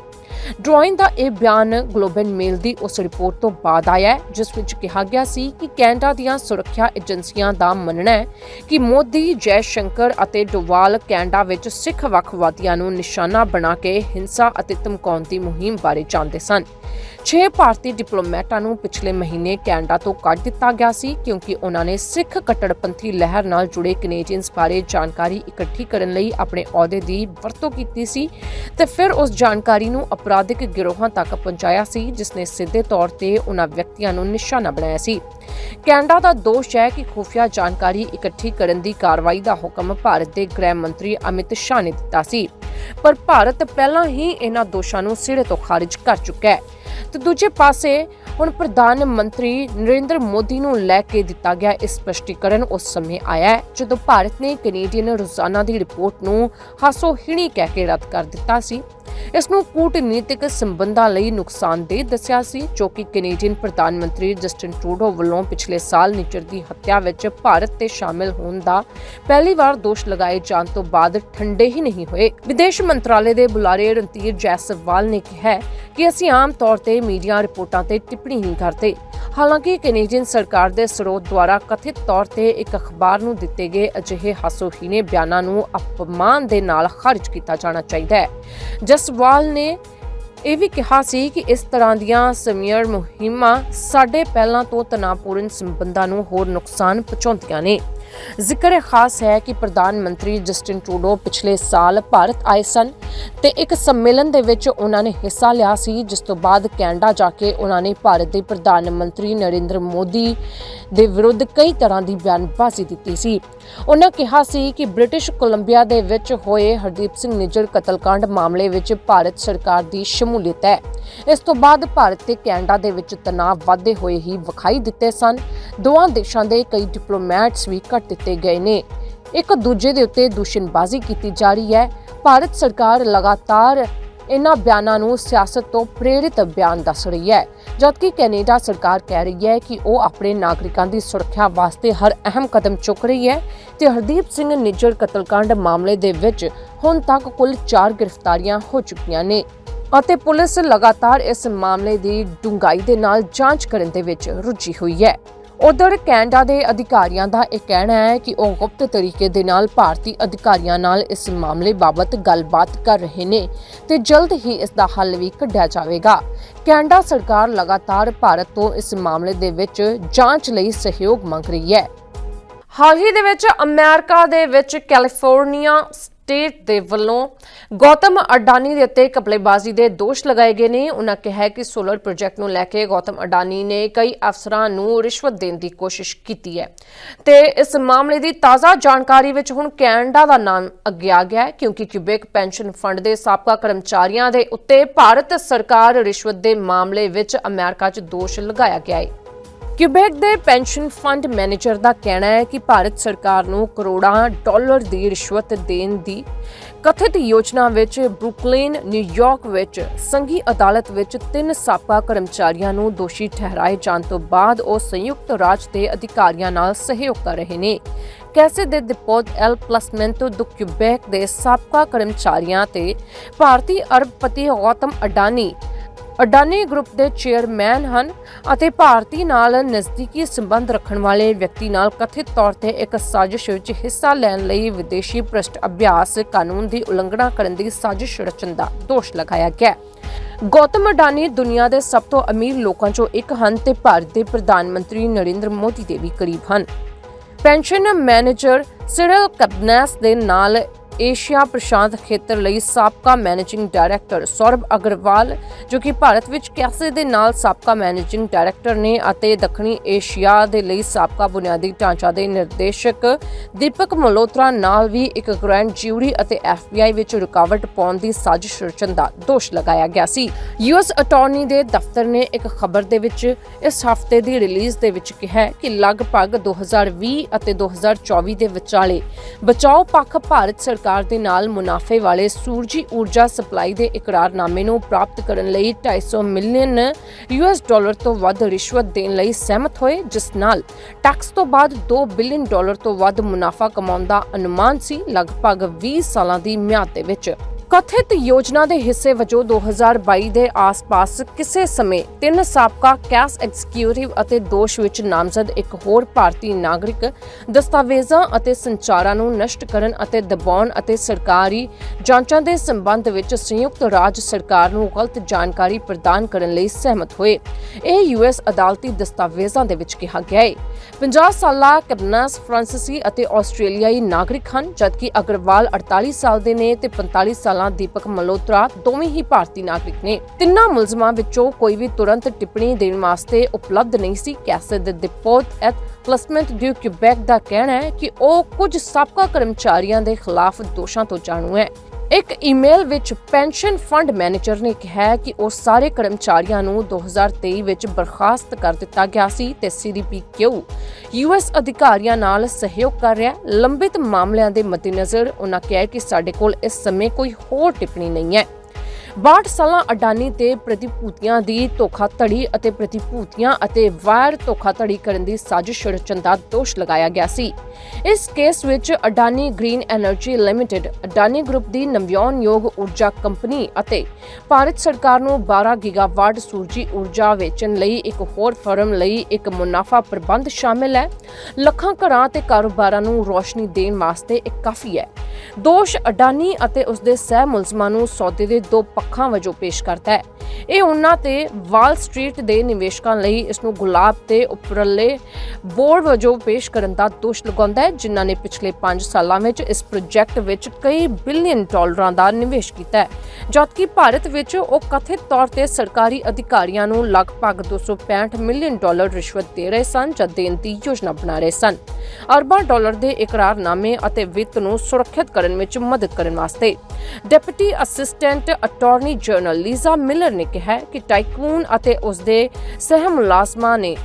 Speaker 1: ਡਰਾਇਨ ਦਾ ਇਹ ਬਿਆਨ ਗਲੋਬਲ ਮੇਲ ਦੀ ਉਸ ਰਿਪੋਰਟ ਤੋਂ ਬਾਅਦ ਆਇਆ ਹੈ, ਜਿਸ ਵਿੱਚ ਕਿਹਾ ਗਿਆ ਸੀ ਕਿ ਕੈਨੇਡਾ ਦੀਆਂ ਸੁਰੱਖਿਆ ਏਜੰਸੀਆਂ ਦਾ ਮੰਨਣਾ ਹੈ ਕਿ ਮੋਦੀ, ਜੈ ਸ਼ੰਕਰ ਅਤੇ ਡੋਵਾਲ ਕੈਨੇਡਾ ਵਿੱਚ ਸਿੱਖ ਵੱਖਵਾਦੀਆਂ ਨੂੰ ਨਿਸ਼ਾਨਾ ਬਣਾ ਕੇ ਹਿੰਸਾ ਅਤੇ ਧਮਕਾਉਣ ਦੀ ਮੁਹਿੰਮ ਬਾਰੇ ਜਾਣਦੇ ਸਨ। 6 ਭਾਰਤੀ ਡਿਪਲੋਮੈਟਾਂ ਨੂੰ ਪਿਛਲੇ ਮਹੀਨੇ ਕੈਨੇਡਾ ਤੋਂ ਕੱਢ ਦਿੱਤਾ ਗਿਆ ਸੀ, ਕਿਉਂਕਿ ਉਹਨਾਂ ਨੇ ਸਿੱਖ ਕੱਟੜਪੰਥੀ ਲਹਿਰ ਨਾਲ ਜੁੜੇ ਕੈਨੇਡੀਅਨਸ ਬਾਰੇ ਜਾਣਕਾਰੀ ਇਕੱਠੀ ਕਰਨ ਲਈ ਆਪਣੇ ਅਹੁਦੇ ਦੀ ਵਰਤੋਂ ਕੀਤੀ ਸੀ ਤੇ ਫਿਰ ਉਸ ਜਾਣਕਾਰੀ ਨੂੰ ਅਪਰਾਧਿਕ ਗਿਰੋਹਾਂ ਤੱਕ ਪਹੁੰਚਾਇਆ ਸੀ ਜਿਸ ਨੇ ਸਿੱਧੇ ਤੌਰ ਤੇ ਉਹਨਾਂ ਵਿਅਕਤੀਆਂ ਨੂੰ ਨਿਸ਼ਾਨਾ ਬਣਾਇਆ ਸੀ। ਕੈਨੇਡਾ ਦਾ ਦੋਸ਼ ਹੈ ਕਿ ਖੁਫੀਆ ਜਾਣਕਾਰੀ ਇਕੱਠੀ ਕਰਨ ਦੀ ਕਾਰਵਾਈ ਦਾ ਹੁਕਮ ਭਾਰਤ ਦੇ ਗ੍ਰਹਿ ਮੰਤਰੀ ਅਮਿਤ ਸ਼ਾਹ ਨੇ ਦਿੱਤਾ ਸੀ। ਪਰ ਭਾਰਤ ਪਹਿਲਾਂ ਹੀ ਇਹਨਾਂ ਦੋਸ਼ਾਂ ਨੂੰ ਸਿਰੇ ਤੋਂ ਖਾਰਜ ਕਰ ਚੁੱਕਾ ਹੈ। ਤੇ ਦੂਜੇ ਪਾਸੇ ਹੁਣ ਪ੍ਰਧਾਨ ਮੰਤਰੀ ਨਰਿੰਦਰ ਮੋਦੀ ਨੂੰ ਲੈ ਕੇ ਦਿੱਤਾ ਗਿਆ ਇਸ ਸਪਸ਼ਟੀਕਰਨ ਉਸ ਸਮੇਂ ਆਇਆ ਜਦੋਂ ਭਾਰਤ ਨੇ ਕੈਨੇਡੀਅਨ ਰੋਜ਼ਾਨਾ ਦੀ ਰਿਪੋਰਟ ਨੂੰ ਹਾਸੋਹੀਣੀ ਕਹਿ ਕੇ ਰੱਦ ਕਰ ਦਿੱਤਾ ਸੀ। ਇਸ ਨੂੰ ਕੂਟਨੀਤਿਕ ਸੰਬੰਧਾਂ ਲਈ ਨੁਕਸਾਨਦੇਹ ਦੱਸਿਆ ਸੀ, ਜੋ ਕਿ ਕੈਨੇਡੀਅਨ ਪ੍ਰਧਾਨ ਮੰਤਰੀ ਜਸਟਿਨ ਟਰੂਡੋ ਵੱਲੋਂ ਪਿਛਲੇ ਸਾਲ ਨਿਚਰ ਦੀ ਹੱਤਿਆ ਵਿੱਚ ਭਾਰਤ ਤੇ ਸ਼ਾਮਿਲ ਹੋਣ ਦਾ ਪਹਿਲੀ ਵਾਰ ਦੋਸ਼ ਲਗਾਏ ਜਾਣ ਤੋਂ ਬਾਅਦ ਠੰਡੇ ਹੀ ਨਹੀਂ ਹੋਏ। ਵਿਦੇਸ਼ ਮੰਤਰਾਲੇ ਦੇ ਬੁਲਾਰੇ ਰਣਧੀਰ ਜੈਸਵਾਲ ਨੇ ਕਿਹਾ ਕਿ ਅਸੀਂ ਆਮ ਤੌਰ ਤੇ ਮੀਡੀਆ ਰਿਪੋਰਟਾਂ ਤੇ ਟਿੱਪਣੀ ਨਹੀਂ ਕਰਦੇ। ਹਾਲਾਂਕਿ ਕੈਨੇਡੀਅਨ ਸਰਕਾਰ ਦੇ ਸਰੋਤ ਦੁਆਰਾ ਕਥਿਤ ਤੌਰ ਤੇ ਇੱਕ ਅਖਬਾਰ ਨੂੰ ਦਿੱਤੇ ਗਏ ਅਜਿਹੇ ਹਾਸੋਹੀਣੇ ਬਿਆਨਾਂ ਨੂੰ ਅਪਮਾਨ ਦੇ ਨਾਲ ਖਾਰਜ ਕੀਤਾ ਜਾਣਾ ਚਾਹੀਦਾ ਹੈ। ਜਸਵਾਲ ਨੇ ਇਹ ਵੀ ਕਿਹਾ ਸੀ ਕਿ ਇਸ ਤਰ੍ਹਾਂ ਦੀਆਂ ਸਮੀਅਰ ਮੁਹਿੰਮਾਂ ਸਾਡੇ ਪਹਿਲਾਂ ਤੋਂ ਤਣਾਅਪੂਰਨ ਸੰਬੰਧਾਂ ਨੂੰ ਹੋਰ ਨੁਕਸਾਨ ਪਹੁੰਚਾਉਂਦੀਆਂ ਨੇ। ਜ਼ਿਕਰ ਖਾਸ ਹੈ ਕਿ ਪ੍ਰਧਾਨ ਮੰਤਰੀ ਜਸਟਿਨ ਟਰੂਡੋ ਪਿਛਲੇ ਸਾਲ ਭਾਰਤ ਆਏ ਸਨ ਤੇ ਇੱਕ ਸੰਮੇਲਨ ਦੇ ਵਿੱਚ ਉਹਨਾਂ ਨੇ ਹਿੱਸਾ ਲਿਆ ਸੀ, ਜਿਸ ਤੋਂ ਬਾਅਦ ਕੈਨੇਡਾ ਜਾ ਕੇ ਉਹਨਾਂ ਨੇ ਭਾਰਤ ਦੇ ਪ੍ਰਧਾਨ ਮੰਤਰੀ ਨਰਿੰਦਰ ਮੋਦੀ ਦੇ ਵਿਰੁੱਧ ਕਈ ਤਰ੍ਹਾਂ ਦੀ ਬਿਆਨਬਾਜ਼ੀ ਦਿੱਤੀ ਸੀ। ਉਹਨਾਂ ਕਿਹਾ ਸੀ ਕਿ ਬ੍ਰਿਟਿਸ਼ ਕੋਲੰਬੀਆ ਦੇ ਵਿੱਚ ਹੋਏ ਹਰਦੀਪ ਸਿੰਘ ਨਿੱਜਰ ਕਤਲकांड ਮਾਮਲੇ ਵਿੱਚ ਭਾਰਤ ਸਰਕਾਰ ਦੀ ਸ਼ਮੂਲੀਅਤ ਹੈ। ਇਸ ਤੋਂ ਬਾਅਦ ਭਾਰਤ ਤੇ ਕੈਨੇਡਾ ਦੇ ਵਿੱਚ ਤਣਾਅ ਵਾਧੇ ਹੋਏ ਹੀ ਵਿਖਾਈ ਦਿੱਤੇ ਸਨ। ਦੋਵਾਂ ਦੇਸ਼ਾਂ ਦੇ ਕਈ ਡਿਪਲੋਮੈਟਸ ਵੀ ਕੱਟ ਦਿੱਤੇ ਗਏ ਨੇ। ਇੱਕ ਦੂਜੇ ਦੇ ਉੱਤੇ ਦੂਸ਼ਣਬਾਜ਼ੀ ਕੀਤੀ ਜਾ ਰਹੀ ਹੈ। ਭਾਰਤ ਸਰਕਾਰ ਲਗਾਤਾਰ ਇਹਨਾਂ ਬਿਆਨਾਂ ਨੂੰ ਸਿਆਸਤ ਤੋਂ ਪ੍ਰੇਰਿਤ ਬਿਆਨ ਦੱਸ ਰਹੀ ਹੈ। ਜਦਕਿ ਕੈਨੇਡਾ ਸਰਕਾਰ ਕਹਿ ਰਹੀ ਹੈ ਕਿ ਉਹ ਆਪਣੇ ਨਾਗਰਿਕਾਂ ਦੀ ਸੁਰੱਖਿਆ ਵਾਸਤੇ ਹਰ ਅਹਿਮ ਕਦਮ ਚੁੱਕ ਰਹੀ ਹੈ ਤੇ ਹਰਦੀਪ ਸਿੰਘ ਨਿੱਜਰ ਕਤਲकांड ਮਾਮਲੇ ਦੇ ਵਿੱਚ ਹੁਣ ਤੱਕ ਕੁੱਲ 4 ਗ੍ਰਿਫਤਾਰੀਆਂ ਹੋ ਚੁੱਕੀਆਂ ਨੇ ਅਤੇ ਪੁਲਿਸ ਲਗਾਤਾਰ ਇਸ ਮਾਮਲੇ ਦੀ ਡੂੰਘਾਈ ਦੇ ਨਾਲ ਜਾਂਚ ਕਰਨ ਦੇ ਵਿੱਚ ਰੁੱਝੀ ਹੋਈ ਹੈ। ਉਧਰ ਕੈਨੇਡਾ ਦੇ ਅਧਿਕਾਰੀਆਂ ਦਾ ਇਹ ਕਹਿਣਾ ਹੈ ਕਿ ਉਹ ਗੁਪਤ ਤਰੀਕੇ ਦੇ ਨਾਲ ਭਾਰਤੀ ਅਧਿਕਾਰੀਆਂ ਨਾਲ ਇਸ ਮਾਮਲੇ ਬਾਬਤ ਗੱਲਬਾਤ ਕਰ ਰਹੇ ਨੇ ਤੇ ਜਲਦ ਹੀ ਇਸ ਦਾ ਹੱਲ ਵੀ ਕੱਢਿਆ ਜਾਵੇਗਾ। ਕੈਨੇਡਾ ਸਰਕਾਰ ਲਗਾਤਾਰ ਭਾਰਤ ਤੋਂ ਇਸ ਮਾਮਲੇ ਦੇ ਵਿੱਚ ਜਾਂਚ ਲਈ ਸਹਿਯੋਗ ਮੰਗ ਰਹੀ ਹੈ। ਹਾਲ ਹੀ ਦੇ ਵਿੱਚ ਅਮਰੀਕਾ ਦੇ ਵਿੱਚ ਕੈਲੀਫੋਰਨੀਆ ਸਟੇਟ ਦੇ ਵੱਲੋਂ ਗੌਤਮ ਅਡਾਨੀ ਦੇ ਉੱਤੇ ਕਪਲੇਬਾਜ਼ੀ ਦੇ ਦੋਸ਼ ਲਗਾਏ ਗਏ ਨੇ। ਉਹਨਾਂ ਕਿਹਾ ਕਿ ਸੋਲਰ ਪ੍ਰੋਜੈਕਟ ਨੂੰ ਲੈ ਕੇ ਗੌਤਮ ਅਡਾਨੀ ਨੇ ਕਈ ਅਫਸਰਾਂ ਨੂੰ ਰਿਸ਼ਵਤ ਦੇਣ ਦੀ ਕੋਸ਼ਿਸ਼ ਕੀਤੀ ਹੈ। ਤੇ ਇਸ ਮਾਮਲੇ ਦੀ ਤਾਜ਼ਾ ਜਾਣਕਾਰੀ ਵਿੱਚ ਹੁਣ ਕੈਨੇਡਾ ਦਾ ਨਾਮ ਅੱਗੇ ਆ ਗਿਆ ਹੈ, ਕਿਉਂਕਿ ਕਿਊਬੇਕ ਪੈਨਸ਼ਨ ਫੰਡ ਦੇ ਸਾਬਕਾ ਕਰਮਚਾਰੀਆਂ ਦੇ ਉੱਤੇ ਭਾਰਤ ਸਰਕਾਰ ਰਿਸ਼ਵਤ ਦੇ ਮਾਮਲੇ ਵਿੱਚ ਅਮਰੀਕਾ 'ਚ ਦੋਸ਼ ਲਗਾਇਆ ਗਿਆ ਹੈ। ਕਿਊਬੈਕ ਦੇ ਪੈਨਸ਼ਨ ਫੰਡ ਮੈਨੇਜਰ ਦਾ ਕਹਿਣਾ ਹੈ ਕਿ ਭਾਰਤ ਸਰਕਾਰ ਨੂੰ ਕਰੋੜਾਂ ਡਾਲਰ ਦੀ ਰਿਸ਼ਵਤ ਦੇਣ ਦੀ ਕਥਿਤ ਯੋਜਨਾ ਵਿੱਚ ਬਰੁਕਲਿਨ ਨਿਊਯਾਰਕ ਵਿੱਚ ਸੰਘੀ ਅਦਾਲਤ ਵਿੱਚ ਤਿੰਨ ਸਾਬਕਾ ਕਰਮਚਾਰੀਆਂ ਨੂੰ ਦੋਸ਼ੀ ਠਹਿਰਾਏ ਜਾਣ ਤੋਂ ਬਾਅਦ ਉਹ ਸੰਯੁਕਤ ਰਾਜ ਦੇ ਅਧਿਕਾਰੀਆਂ ਨਾਲ ਸਹਿਯੋਗ ਕਰ ਰਹੇ ਨੇ। ਕੈਸੇ ਦੇ ਦਿਪੋਤ ਐਲ ਪਲਸਮੈਂਟੋ do ਕਿਊਬੈਕ ਦੇ ਸਾਬਕਾ ਕਰਮਚਾਰੀਆਂ ਤੇ ਭਾਰਤੀ ਅਰਬਪਤੀ ਗੌਤਮ ਅਡਾਨੀ ਅਡਾਨੀ ਗਰੁੱਪ ਦੇ ਚੇਅਰਮੈਨ ਹਨ ਅਤੇ ਭਾਰਤੀ ਨਾਲ ਨਜ਼ਦੀਕੀ ਸੰਬੰਧ ਰੱਖਣ ਵਾਲੇ ਵਿਅਕਤੀ ਨਾਲ ਕਥਿਤ ਤੌਰ ਤੇ ਇੱਕ ਸਾਜ਼ਿਸ਼ ਵਿੱਚ ਹਿੱਸਾ ਲੈਣ ਲਈ ਵਿਦੇਸ਼ੀ ਭ੍ਰਿਸ਼ਟ ਅਭਿਆਸ ਕਾਨੂੰਨ ਦੀ ਉਲੰਘਣਾ ਕਰਨ ਦੀ ਸਾਜ਼ਿਸ਼ ਰਚਣ ਦਾ ਦੋਸ਼ ਲਗਾਇਆ ਗਿਆ ਗੌਤਮ ਅਡਾਨੀ ਦੁਨੀਆ ਦੇ ਸਭ ਤੋਂ ਅਮੀਰ ਲੋਕਾਂ ਚੋਂ ਇੱਕ ਹਨ ਤੇ ਭਾਰਤ ਦੇ ਪ੍ਰਧਾਨ ਮੰਤਰੀ ਨਰਿੰਦਰ ਮੋਦੀ ਦੇ ਵੀ ਕਰੀਬ ਹਨ। ਪੈਨਸ਼ਨ ਮੈਨੇਜਰ ਸਿਰਲ ਕਬਨੈਸ ਦੇ ਨਾਲ ਏਸ਼ੀਆ ਪ੍ਰਸ਼ਾਂਤ ਖੇਤਰ ਲਈ ਸਾਬਕਾ ਮੈਨੇਜਿੰਗ ਡਾਇਰੈਕਟਰ ਸੌਰਭ ਅਗਰਵਾਲ, ਜੋ ਕਿ ਭਾਰਤ ਵਿੱਚ ਕੈਸੇ ਦੇ ਨਾਲ ਸਾਬਕਾ ਮੈਨੇਜਿੰਗ ਡਾਇਰੈਕਟਰ ਨੇ ਅਤੇ ਦੱਖਣੀ ਏਸ਼ੀਆ ਦੇ ਲਈ ਸਾਬਕਾ ਬੁਨਿਆਦੀ ਢਾਂਚਾ ਦੇ ਨਿਰਦੇਸ਼ਕ ਦੀਪਕ ਮਲਹੋਤਰਾ ਨਾਲ ਵੀ ਇੱਕ ਗ੍ਰੈਂਡ ਜਿਊਰੀ ਅਤੇ ਐਫਬੀਆਈ ਵਿੱਚ ਰੁਕਾਵਟ ਪਾਉਣ ਦੀ ਸਾਜ਼ਿਸ਼ ਰਚਨ ਦਾ ਦੋਸ਼ ਲਗਾਇਆ ਗਿਆ ਸੀ। ਯੂਐਸ ਅਟਾਰਨੀ ਦੇ ਦਫ਼ਤਰ ਨੇ ਇੱਕ ਖਬਰ ਦੇ ਵਿੱਚ ਇਸ ਹਫ਼ਤੇ ਦੀ ਰਿਲੀਜ਼ ਦੇ ਵਿੱਚ ਕਿਹਾ ਕਿ ਲਗਭਗ 2020 ਅਤੇ 2024 ਦੇ ਵਿਚਾਲੇ ਬਚਾਓ ਪੱਖ ਭਾਰਤ ਸਰਕਾਰ ਸਰਕਾਰ ਦੇ ਨਾਲ ਮੁਨਾਫੇ ਵਾਲੇ ਸੂਰਜੀ ਊਰਜਾ ਸਪਲਾਈ ਦੇ ਇਕਰਾਰਨਾਮੇ ਨੂੰ ਪ੍ਰਾਪਤ ਕਰਨ ਲਈ 250 ਮਿਲੀਅਨ ਯੂਐਸ ਡਾਲਰ ਤੋਂ ਵੱਧ ਰਿਸ਼ਵਤ ਦੇਣ ਲਈ ਸਹਿਮਤ ਹੋਏ, ਜਿਸ ਨਾਲ ਟੈਕਸ ਤੋਂ ਬਾਅਦ 2 ਬਿਲੀਅਨ ਡਾਲਰ ਤੋਂ ਵੱਧ ਮੁਨਾਫਾ ਕਮਾਉਣ ਦਾ ਅਨੁਮਾਨ ਸੀ ਲਗਭਗ 20 ਸਾਲਾਂ ਦੀ ਮਿਆਦ ਦੇ ਵਿੱਚ। ਕਥਿਤ ਯੋਜਨਾ ਦੇ ਹਿੱਸੇ ਵਜੋਂ 2022 ਦੇ ਆਸ-ਪਾਸ ਕਿਸੇ ਸਮੇਂ ਤਿੰਨ ਸਾਬਕਾ ਕੈਸ ਐਗਜ਼ੀਕਿਊਟਿਵ ਅਤੇ ਦੋਸ਼ ਵਿੱਚ ਨਾਮਜ਼ਦ ਇੱਕ ਹੋਰ ਭਾਰਤੀ ਨਾਗਰਿਕ ਦਸਤਾਵੇਜ਼ਾਂ ਅਤੇ ਸੰਚਾਰਾਂ ਨੂੰ ਨਸ਼ਟ ਕਰਨ ਅਤੇ ਦਬਾਉਣ ਅਤੇ ਸਰਕਾਰੀ ਜਾਂਚਾਂ ਦੇ ਸੰਬੰਧ ਵਿੱਚ ਸੰਯੁਕਤ ਰਾਜ ਸਰਕਾਰ ਨੂੰ ਗਲਤ ਜਾਣਕਾਰੀ ਪ੍ਰਦਾਨ ਕਰਨ ਲਈ ਸਹਿਮਤ ਹੋਏ। ਇਹ ਯੂਐਸ ਅਦਾਲਤੀ ਦਸਤਾਵੇਜ਼ਾਂ ਦੇ ਵਿੱਚ ਕਿਹਾ ਗਿਆ ਹੈ 50 ਸਾਲਾ ਕੈਬਨਸ ਫ੍ਰਾਂਸੀਸੀ ਅਤੇ ਆਸਟ੍ਰੇਲੀਆਈ ਨਾਗਰਿਕ ਹਨ, ਜਦਕਿ ਅਗਰਵਾਲ 48 ਸਾਲ ਦੇ ਨੇ ਤੇ 45 ਸਾਲ ਦੀਪਕ ਮਲੋਤਰਾ ਦੋਵੇਂ ਹੀ ਭਾਰਤੀ ਨਾਗਰਿਕ ਨੇ। ਤਿੰਨਾਂ ਮੁਲਜ਼ਮਾਂ ਵਿੱਚੋਂ ਕੋਈ ਵੀ ਤੁਰੰਤ ਟਿੱਪਣੀ ਦੇਣ ਵਾਸਤੇ ਉਪਲਬਧ ਨਹੀਂ ਸੀ। ਕੈਸੇ ਦੇ ਦਿਪੋਤ ਐਟ ਪਲਸਮੈਂਟ ਡਿਊ ਕਿਊਬੈਕ ਦਾ ਕਹਿਣਾ ਹੈ ਕਿ ਉਹ ਕੁਝ ਸਾਬਕਾ ਕਰਮਚਾਰੀਆਂ ਦੇ ਖਿਲਾਫ ਦੋਸ਼ਾਂ ਤੋਂ ਜਾਣੂ ਹੈ। ਇੱਕ ਈਮੇਲ ਵਿੱਚ ਪੈਨਸ਼ਨ ਫੰਡ ਮੈਨੇਜਰ ਨੇ ਕਿਹਾ ਕਿ ਉਹ ਸਾਰੇ ਕਰਮਚਾਰੀਆਂ ਨੂੰ 2023 ਵਿੱਚ ਬਰਖਾਸਤ ਕਰ ਦਿੱਤਾ ਗਿਆ ਸੀ ਤੇ ਸੀਡੀਪੀਕਿਊ ਯੂਐਸ ਅਧਿਕਾਰੀਆਂ ਨਾਲ ਸਹਿਯੋਗ ਕਰ ਰਿਹਾ ਲੰਬਿਤ ਮਾਮਲਿਆਂ ਦੇ ਮੱਦੇਨਜ਼ਰ ਉਹਨਾਂ ਕਿਹਾ ਕਿ ਸਾਡੇ ਕੋਲ ਇਸ ਸਮੇਂ ਕੋਈ ਹੋਰ ਟਿੱਪਣੀ ਨਹੀਂ ਹੈ। 62 ਸਾਲਾਂ ਅਡਾਨੀ ਤੇ ਪ੍ਰਤੀਭੂਤੀਆਂ ਦੀ ਧੋਖਾਧੜੀ ਅਤੇ ਪ੍ਰਤੀਭੂਤੀਆਂ ਅਤੇ ਵਾਇਰ ਧੋਖਾਧੜੀ ਕਰਨ ਦੀ ਸਾਜ਼ਿਸ਼ ਰਚਨ ਦਾ ਦੋਸ਼ ਲਗਾਇਆ ਗਿਆ ਸੀ। ਇਸ ਕੇਸ ਵਿੱਚ Adani Green Energy Limited, Adani group ਦੀ ਨਵਿਆਉਣਯੋਗ ਊਰਜਾ ਕੰਪਨੀ ਅਤੇ ਭਾਰਤ ਸਰਕਾਰ ਨੂੰ 12 ਗੀਗਾਵਾਟ ਸੂਰਜੀ ਊਰਜਾ ਵੇਚਣ ਲਈ ਇੱਕ ਹੋਰ ਫਰਮ ਲਈ ਇੱਕ ਮੁਨਾਫਾ ਪ੍ਰਬੰਧ ਸ਼ਾਮਿਲ ਹੈ। ਲੱਖਾਂ ਘਰਾਂ ਤੇ ਕਾਰੋਬਾਰਾਂ ਨੂੰ ਰੋਸ਼ਨੀ ਦੇਣ ਵਾਸਤੇ ਇਹ ਕਾਫੀ ਹੈ। ਦੋਸ਼ ਅਡਾਨੀ ਅਤੇ ਉਸਦੇ ਸਹਿ ਮੁਲਜ਼ਮਾਂ ਨੂੰ ਸੌਦੇ ਦੇ ਦੋ ਪੱਖਾਂ ਵਜੋਂ ਪੇਸ਼ ਕਰਦਾ ਹੈ। ਇਹ ਉਹਨਾਂ ਤੇ ਵਾਲ ਸਟਰੀਟ ਦੇ ਨਿਵੇਸ਼ਕਾਂ ਲਈ ਇਸ ਨੂੰ ਗੁਲਾਬ ਤੇ ਉਪਰਲੇ ਬੋਰਡ ਵਜੋਂ ਪੇਸ਼ ਕਰਨ ਦਾ ਦੋਸ਼ ਲਗਾਉਂਦਾ ਹੈ, ਜਿਨ੍ਹਾਂ ਨੇ ਪਿਛਲੇ 5 ਸਾਲਾਂ ਵਿੱਚ ਇਸ ਪ੍ਰੋਜੈਕਟ ਵਿੱਚ ਕਈ ਬਿਲੀਅਨ ਡਾਲਰਾਂ ਦਾ ਨਿਵੇਸ਼ ਕੀਤਾ ਹੈ। ਜਦਕਿ ਭਾਰਤ ਵਿੱਚ ਉਹ ਕਥਿਤ ਤੌਰ ਤੇ ਸਰਕਾਰੀ ਅਧਿਕਾਰੀਆਂ ਨੂੰ ਲਗਭਗ 265 ਮਿਲੀਅਨ ਡਾਲਰ ਰਿਸ਼ਵਤ ਦੇ ਰਹੇ ਸਨ ਜਾਂ ਦੇਣ ਦੀ ਯੋਜਨਾ ਬਣਾ ਰਹੇ ਸਨ। ਅਰਬਾਂ ਡਾਲਰ ਦੇ ਇਕਰਾਰਨਾਮੇ ਅਤੇ ਵਿੱਤ ਨੂੰ ਸੁਰੱਖਿਅਤ ਕਰਨ ਵਿੱਚ ਮਦਦ ਕਰਨ ਵਾਸਤੇ। Deputy assistant attorney general Lisa Miller ਨੇ ਕਿਹਾ ਕਿ ਟਾਈਕੂਨ ਅਤੇ ਉਸ ਦੇ ਸਹਿ ਮੁਲਾਜ਼ਮਾਂ ਨੇ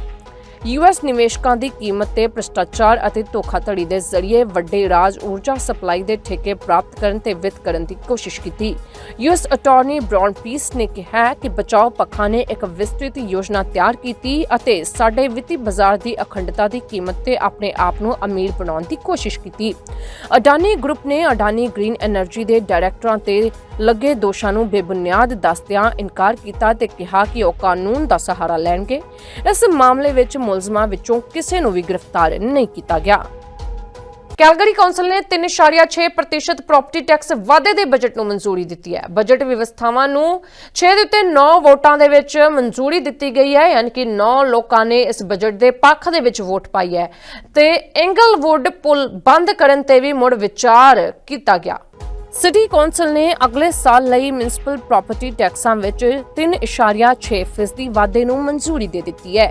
Speaker 1: ਯੂਐਸ ਨਿਵੇਸ਼ਕਾਂ ਦੀ ਕੀਮਤ ਤੇ ਭ੍ਰਿਸ਼ਟਾਚਾਰ ਅਤੇ ਧੋਖਾਧੜੀ ਦੇ ਜ਼ਰੀਏ ਵੱਡੇ ਰਾਜ ਊਰਜਾ ਸਪਲਾਈ ਦੇ ਠੇਕੇ ਪ੍ਰਾਪਤ ਕਰਨ ਤੇ ਵਿਤ ਕਰਨ ਦੀ ਕੋਸ਼ਿਸ਼ ਕੀਤੀ। ਯੂਐਸ ਅਟਾਰਨੀ ਬ੍ਰਾਉਨ ਪੀਸ ਨੇ ਕਿਹਾ ਕਿ ਬਚਾਓ ਪੱਖਾਂ ਨੇ ਇੱਕ ਵਿਸਤ੍ਰਿਤ ਯੋਜਨਾ ਤਿਆਰ ਕੀਤੀ ਅਤੇ ਸਾਡੇ ਵਿੱਤੀ ਬਾਜ਼ਾਰ ਦੀ ਅਖੰਡਤਾ ਦੀ ਕੀਮਤ ਤੇ ਆਪਣੇ ਆਪ ਨੂੰ ਅਮੀਰ ਬਣਾਉਣ ਦੀ ਕੋਸ਼ਿਸ਼ ਕੀਤੀ। ਅਡਾਨੀ ਗਰੁੱਪ ਨੇ ਅਡਾਨੀ ਗ੍ਰੀਨ એનર્ਜੀ ਦੇ ਡਾਇਰੈਕਟਰਾਂ ਤੇ ਲੱਗੇ ਦੋਸ਼ਾਂ ਨੂੰ ਬੇਬੁਨਿਆਦ ਦੱਸਦਿਆਂ ਇਨਕਾਰ ਕੀਤਾ ਤੇ ਕਿਹਾ ਕਿ ਉਹ ਕਾਨੂੰਨ ਦਾ ਸਹਾਰਾ ਲੈਣਗੇ। ਇਸ ਮਾਮਲੇ ਵਿੱਚ ਮੁਲਜ਼ਮਾਂ ਵਿੱਚੋਂ ਕਿਸੇ ਨੂੰ ਵੀ ਗ੍ਰਿਫਤਾਰ ਨਹੀਂ ਕੀਤਾ ਗਿਆ। ਕੈਲਗਰੀ ਕੌਂਸਲ ਨੇ 3.6% ਪ੍ਰਾਪਰਟੀ ਟੈਕਸ ਵਾਧੇ ਦੇ ਬਜਟ ਨੂੰ ਮਨਜ਼ੂਰੀ ਦਿੱਤੀ ਹੈ। ਬਜਟ ਵਿਵਸਥਾਵਾਂ ਨੂੰ 6 ਦੇ ਉੱਤੇ 9 ਵੋਟਾਂ ਦੇ ਵਿੱਚ ਮਨਜ਼ੂਰੀ ਦਿੱਤੀ ਗਈ ਹੈ, ਯਾਨੀ ਕਿ 9 ਲੋਕਾਂ ਨੇ ਇਸ ਬਜਟ ਦੇ ਪੱਖ ਦੇ ਵਿੱਚ ਵੋਟ ਪਾਈ ਹੈ। ਤੇ ਐਂਗਲਵੁੱਡ ਪੁਲ ਬੰਦ ਕਰਨ ਤੇ ਵੀ ਮੁੜ ਵਿਚਾਰ ਕੀਤਾ ਗਿਆ। ਸਿਟੀ ਕੌਂਸਲ ਨੇ ਅਗਲੇ ਸਾਲ ਲਈ ਮਿਊਨਿਸਪਲ ਪ੍ਰਾਪਰਟੀ ਟੈਕਸਾਂ ਵਿੱਚ 3.6% ਫੀਸਦੀ ਵਾਧੇ ਨੂੰ ਮਨਜ਼ੂਰੀ ਦੇ ਦਿੱਤੀ ਹੈ।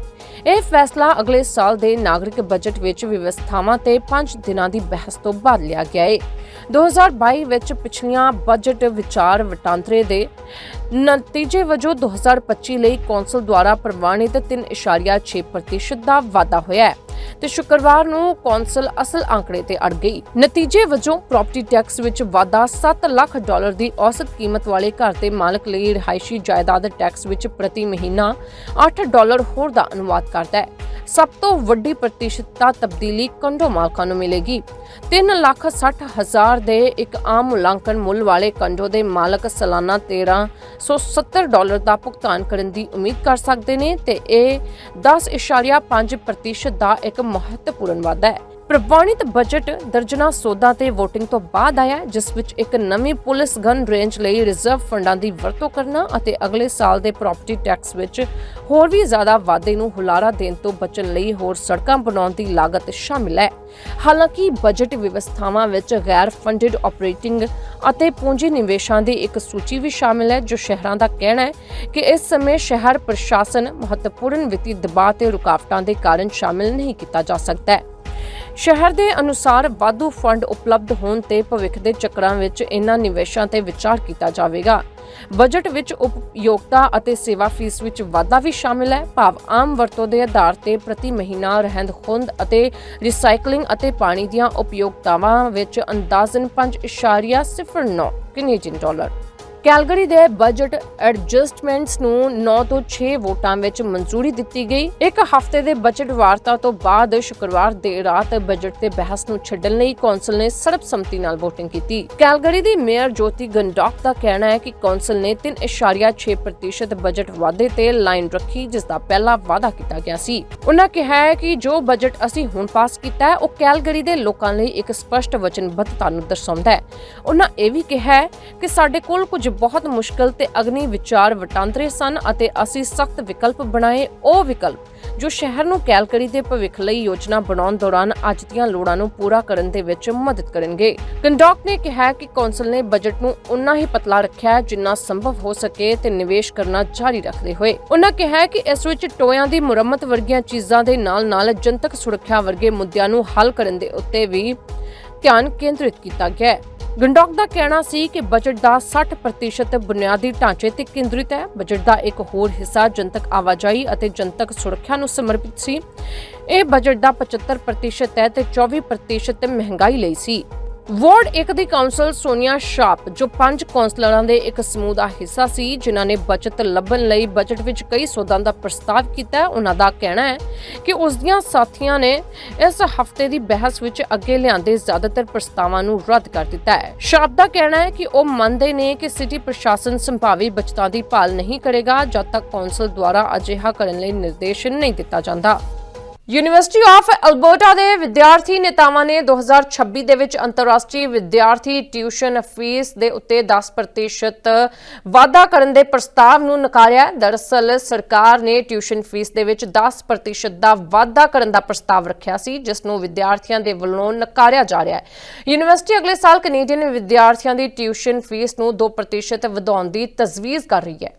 Speaker 1: ਇਹ ਫੈਸਲਾ ਅਗਲੇ ਸਾਲ ਦੇ ਨਾਗਰਿਕ ਬਜਟ ਵਿੱਚ ਵਿਵਸਥਾਵਾਂ ਤੇ 5 ਦਿਨਾਂ ਦੀ ਬਹਿਸ ਤੋਂ ਬਾਅਦ ਲਿਆ ਗਿਆ ਹੈ 2022 ਵਿੱਚ ਪਿਛਲੀਆਂ ਬਜਟ ਵਿਚਾਰ ਵਟਾਂਦਰੇ ਦੇ ਨਤੀਜੇ ਵਜੋਂ 2025 ਲਈ ਕੌਂਸਲ ਦੁਆਰਾ ਪ੍ਰਵਾਨਿਤ 3.6% ਦਾ ਵਾਧਾ ਹੋਇਆ ਹੈ। ਤੇ ਸ਼ੁੱਕਰਵਾਰ ਨੂੰ ਕੌਂਸਲ ਅਸਲ ਅੰਕੜੇ ਤੇ ਅੜ ਗਈ। ਨਤੀਜੇ ਵਜੋਂ ਪ੍ਰਾਪਰਟੀ ਟੈਕਸ ਵਿੱਚ ਵਾਧਾ 7 ਲੱਖ ਡਾਲਰ ਦੀ ਔਸਤ ਕੀਮਤ ਵਾਲੇ ਘਰ ਦੇ ਮਾਲਕ ਲਈ ਰਿਹਾਇਸ਼ੀ ਜਾਇਦਾਦ ਟੈਕਸ ਵਿੱਚ ਪ੍ਰਤੀ ਮਹੀਨਾ 8 ਡਾਲਰ ਹੋਰ ਦਾ ਅਨੁਵਾਦ ਕਰਦਾ ਹੈ। ਸਭ ਤੋਂ ਵੱਡੀ ਪ੍ਰਤੀਸ਼ਤਤਾ ਤਬਦੀਲੀ ਕੰਡੋ ਮਾਲਕਾਂ ਨੂੰ ਮਿਲੇਗੀ। 3 ਲੱਖ 60 ਹਜ਼ਾਰ ਦੇ ਇੱਕ ਆਮ ਮੁਲਾਂਕਣ ਮੁੱਲ ਵਾਲੇ ਕੰਡੋ ਦੇ ਮਾਲਕ ਸਾਲਾਨਾ 1370 ਡਾਲਰ ਦਾ ਭੁਗਤਾਨ ਕਰਨ ਦੀ ਉਮੀਦ ਕਰ ਸਕਦੇ ਨੇ ਤੇ ਇਹ 10.5% ਦਾ ਇੱਕ ਇੱਕ ਮਹੱਤਵਪੂਰਨ ਵਾਧਾ ਹੈ। ਪ੍ਰਵਾਨਿਤ ਬਜਟ ਦਰਜਨਾ ਸੋਧਾਂ ਤੇ VOTING ਤੋਂ ਬਾਅਦ ਆਇਆ ਜਿਸ ਵਿੱਚ ਇੱਕ ਨਵੀਂ ਪੁਲਿਸ ਗਨ ਰੇਂਜ ਲਈ ਰਿਜ਼ਰਵ ਫੰਡਾਂ ਦੀ ਵਰਤੋਂ ਕਰਨਾ ਅਤੇ ਅਗਲੇ ਸਾਲ ਦੇ ਪ੍ਰਾਪਰਟੀ ਟੈਕਸ ਵਿੱਚ ਹੋਰ ਵੀ ਜ਼ਿਆਦਾ ਵਾਧੇ ਨੂੰ ਹੁਲਾਰਾ ਦੇਣ ਤੋਂ ਬਚਣ ਲਈ ਹੋਰ ਸੜਕਾਂ ਬਣਾਉਣ ਦੀ ਲਾਗਤ ਸ਼ਾਮਿਲ ਹੈ। ਹਾਲਾਂਕਿ ਬਜਟ ਵਿਵਸਥਾਵਾਂ ਵਿੱਚ ਗੈਰ ਫੰਡਡ ਆਪਰੇਟਿੰਗ ਅਤੇ ਪੂੰਜੀ ਨਿਵੇਸ਼ਾਂ ਦੀ ਇੱਕ ਸੂਚੀ ਵੀ ਸ਼ਾਮਿਲ ਹੈ, ਜੋ ਸ਼ਹਿਰਾਂ ਦਾ ਕਹਿਣਾ ਹੈ ਕਿ ਇਸ ਸਮੇਂ ਸ਼ਹਿਰ ਪ੍ਰਸ਼ਾਸਨ ਮਹੱਤਵਪੂਰਨ ਵਿੱਤੀ ਦਬਾਅ ਤੇ ਰੁਕਾਵਟਾਂ ਦੇ ਕਾਰਨ ਸ਼ਾਮਿਲ ਨਹੀਂ ਕੀਤਾ ਜਾ ਸਕਦਾ ਹੈ। ਸ਼ਹਿਰ ਦੇ ਅਨੁਸਾਰ ਵਾਧੂ ਫੰਡ ਉਪਲਬਧ ਹੋਣ ਤੇ ਭਵਿੱਖ ਦੇ ਚੱਕਰਾਂ ਵਿੱਚ ਇਹਨਾਂ ਨਿਵੇਸ਼ਾਂ ਤੇ ਵਿਚਾਰ ਕੀਤਾ ਜਾਵੇਗਾ। ਬਜਟ ਵਿੱਚ ਉਪਯੋਗਤਾ ਅਤੇ ਸੇਵਾ ਫੀਸ ਵਿੱਚ ਵਾਧਾ ਵੀ ਸ਼ਾਮਿਲ ਹੈ। ਭਾਵ ਆਮ ਵਰਤੋਂ ਦੇ ਆਧਾਰ ਤੇ ਪ੍ਰਤੀ ਮਹੀਨਾ ਰਹਿੰਦ ਖੁੰਦ ਅਤੇ ਰੀਸਾਈਕਲਿੰਗ ਅਤੇ ਪਾਣੀ ਦੀਆਂ ਉਪਯੋਗਤਾਵਾਂ ਵਿੱਚ ਅੰਦਾਜ਼ਨ 5.09 ਕੈਨੇਡੀਅਨ ਡਾਲਰ? ਕੈਲਗਰੀ ਦੇ ਬਜਟ ਐਡਜਸਟਮੈਂਟਸ ਨੂੰ 9 ਤੋਂ 6 ਵੋਟਾਂ ਵਿੱਚ ਮਨਜ਼ੂਰੀ ਦਿੱਤੀ ਗਈ। ਇੱਕ ਹਫ਼ਤੇ ਦੇ ਬਜਟ ਵਾਰਤਾ ਤੋਂ ਬਾਅਦ ਸ਼ੁੱਕਰਵਾਰ ਦੇਰ ਰਾਤ ਬਜਟ ਤੇ ਬਹਿਸ ਨੂੰ ਛੱਡਣ ਲਈ ਕੌਂਸਲ ਨੇ ਸਰਬਸੰਮਤੀ ਨਾਲ VOTING ਕੀਤੀ। ਕੈਲਗਰੀ ਦੀ ਮੇਅਰ ਜੋਤੀ ਗੰਡਾਕ ਦਾ ਕਹਿਣਾ ਹੈ ਕਿ ਕੌਂਸਲ ਨੇ 3.6% ਬਜਟ ਵਾਧੇ ਤੇ ਲਾਈਨ ਰੱਖੀ, ਜਿਸ ਦਾ ਪਹਿਲਾ ਵਾਅਦਾ ਕੀਤਾ ਗਿਆ ਸੀ। ਉਹਨਾਂ ਕਿਹਾ ਹੈ ਕਿ ਜੋ ਬਜਟ ਅਸੀਂ ਹੁਣ ਪਾਸ ਕੀਤਾ ਹੈ, ਉਹ ਕੈਲਗਰੀ ਦੇ ਲੋਕਾਂ ਲਈ ਇੱਕ ਸਪਸ਼ਟ ਵਚਨਬੱਧਤਾ ਨੂੰ ਦਰਸਾਉਂਦਾ ਹੈ। ਉਹਨਾਂ ਇਹ ਵੀ ਕਿਹਾ ਕਿ ਸਾਡੇ ਕੋਲ ਕੁਝ ਬਹੁਤ ਮੁਸ਼ਕਲ ਤੇ ਅਗਨੀ ਵਿਚਾਰ ਵਟਾਂਦਰੇ ਸਨ ਅਤੇ ਅਸੀਂ ਸਖਤ ਵਿਕਲਪ ਬਣਾਏ ਉਹ ਵਿਕਲਪ, ਜੋ ਸ਼ਹਿਰ ਨੂੰ ਕੈਲਕਰੀ ਦੇ ਭਵਿੱਖ ਲਈ ਯੋਜਨਾ ਬਣਾਉਣ ਦੌਰਾਨ ਅੱਜ ਦੀਆਂ ਲੋੜਾਂ ਨੂੰ ਪੂਰਾ ਕਰਨ ਦੇ ਵਿੱਚ ਮਦਦ ਕਰਨਗੇ। ਕੰਡੋਕ ਨੇ ਕਿਹਾ ਕਿ ਕੌਂਸਲ ਨੇ ਬਜਟ ਨੂੰ ਉਨਾ ਹੀ ਪਤਲਾ ਰੱਖਿਆ ਜਿੰਨਾ ਸੰਭਵ ਹੋ ਸਕੇ ਤੇ ਨਿਵੇਸ਼ ਕਰਨਾ ਜਾਰੀ ਰੱਖਦੇ ਹੋਏ। ਉਹਨਾਂ ਕਿਹਾ ਕਿ ਇਸ ਵਿੱਚ ਟੋਇਆਂ ਦੀ ਮੁਰੰਮਤ ਵਰਗੀਆਂ ਚੀਜ਼ਾਂ ਦੇ ਨਾਲ-ਨਾਲ ਜਨਤਕ ਸੁਰੱਖਿਆ ਵਰਗੇ ਮੁੱਦਿਆਂ ਨੂੰ ਹੱਲ ਕਰਨ ਦੇ ਉੱਤੇ ਵੀ ਧਿਆਨ ਕੇਂਦਰਿਤ ਕੀਤਾ ਗਿਆ ਹੈ। ਗੰਡੋਕ ਦਾ ਕਹਿਣਾ ਸੀ ਕਿ ਬਜਟ ਦਾ 60% ਬੁਨਿਆਦੀ ਢਾਂਚੇ ਤੇ ਕੇਂਦਰਿਤ ਹੈ। ਬਜਟ ਦਾ ਇੱਕ ਹੋਰ ਹਿੱਸਾ ਜਨਤਕ ਆਵਾਜਾਈ ਅਤੇ ਜਨਤਕ ਸੁਰੱਖਿਆ ਨੂੰ ਸਮਰਪਿਤ ਸੀ। ਇਹ ਬਜਟ ਦਾ 75% ਹੈ ਤੇ 24% ਮਹਿੰਗਾਈ ਲਈ ਸੀ। ਵਾਰਡ 1 ਦੀ ਕਾਉਂਸਲ ਸੋਨੀਆ ਸ਼ਾਪ, ਜੋ ਪੰਜ ਕਾਉਂਸਲਰਾਂ ਦੇ ਇੱਕ ਸਮੂਹ ਦਾ ਹਿੱਸਾ ਸੀ, ਜਿਨ੍ਹਾਂ ਨੇ ਬਚਤ ਲੱਭਣ ਲਈ ਬਜਟ ਵਿੱਚ ਕਈ ਸੋਧਾਂ ਦਾ ਪ੍ਰਸਤਾਵ ਕੀਤਾ ਹੈ। ਉਹਨਾਂ ਦਾ ਕਹਿਣਾ ਹੈ ਕਿ ਉਸ ਦੀਆਂ ਸਾਥੀਆਂ ਨੇ ਇਸ ਹਫ਼ਤੇ ਦੀ ਬਹਿਸ ਵਿੱਚ ਅੱਗੇ ਲਿਆਂਦੇ ਜ਼ਿਆਦਾਤਰ ਪ੍ਰਸਤਾਵਾਂ ਨੂੰ ਰੱਦ ਕਰ ਦਿੱਤਾ ਹੈ। ਸ਼ਾਪ ਦਾ ਕਹਿਣਾ ਹੈ ਕਿ ਉਹ ਮੰਨਦੇ ਨੇ ਕਿ ਸਿਟੀ ਪ੍ਰਸ਼ਾਸਨ ਸੰਭਾਵੀ ਬਚਤਾਂ ਦੀ ਭਾਲ ਨਹੀਂ ਕਰੇਗਾ, ਜਦ ਤੱਕ ਕੌਂਸਲ ਦੁਆਰਾ ਅਜਿਹਾ ਕਰਨ ਲਈ ਨਿਰਦੇਸ਼ ਨਹੀਂ ਦਿੱਤਾ ਜਾਂਦਾ। ਯੂਨੀਵਰਸਿਟੀ ਆਫ ਅਲਬਰਟਾ ਦੇ ਵਿਦਿਆਰਥੀ ਨੇਤਾਵਾਂ ਨੇ 2026 ਦੇ ਵਿੱਚ ਅੰਤਰਰਾਸ਼ਟਰੀ ਵਿਦਿਆਰਥੀ ਟਿਊਸ਼ਨ ਫੀਸ ਦੇ ਉੱਤੇ 10% ਵਾਧਾ ਕਰਨ ਦੇ ਪ੍ਰਸਤਾਵ ਨੂੰ ਨਕਾਰਿਆ। ਦਰਅਸਲ, ਸਰਕਾਰ ਨੇ ਟਿਊਸ਼ਨ ਫੀਸ ਦੇ ਵਿੱਚ 10% ਦਾ ਵਾਧਾ ਕਰਨ ਦਾ ਪ੍ਰਸਤਾਵ ਰੱਖਿਆ ਸੀ, ਜਿਸ ਨੂੰ ਵਿਦਿਆਰਥੀਆਂ ਦੇ ਵੱਲੋਂ ਨਕਾਰਿਆ ਜਾ ਰਿਹਾ ਹੈ। ਯੂਨੀਵਰਸਿਟੀ ਅਗਲੇ ਸਾਲ ਕੈਨੇਡੀਅਨ ਵਿਦਿਆਰਥੀਆਂ ਦੀ ਟਿਊਸ਼ਨ ਫੀਸ ਨੂੰ 2% ਵਧਾਉਣ ਦੀ ਤਜਵੀਜ਼ ਕਰ ਰਹੀ ਹੈ।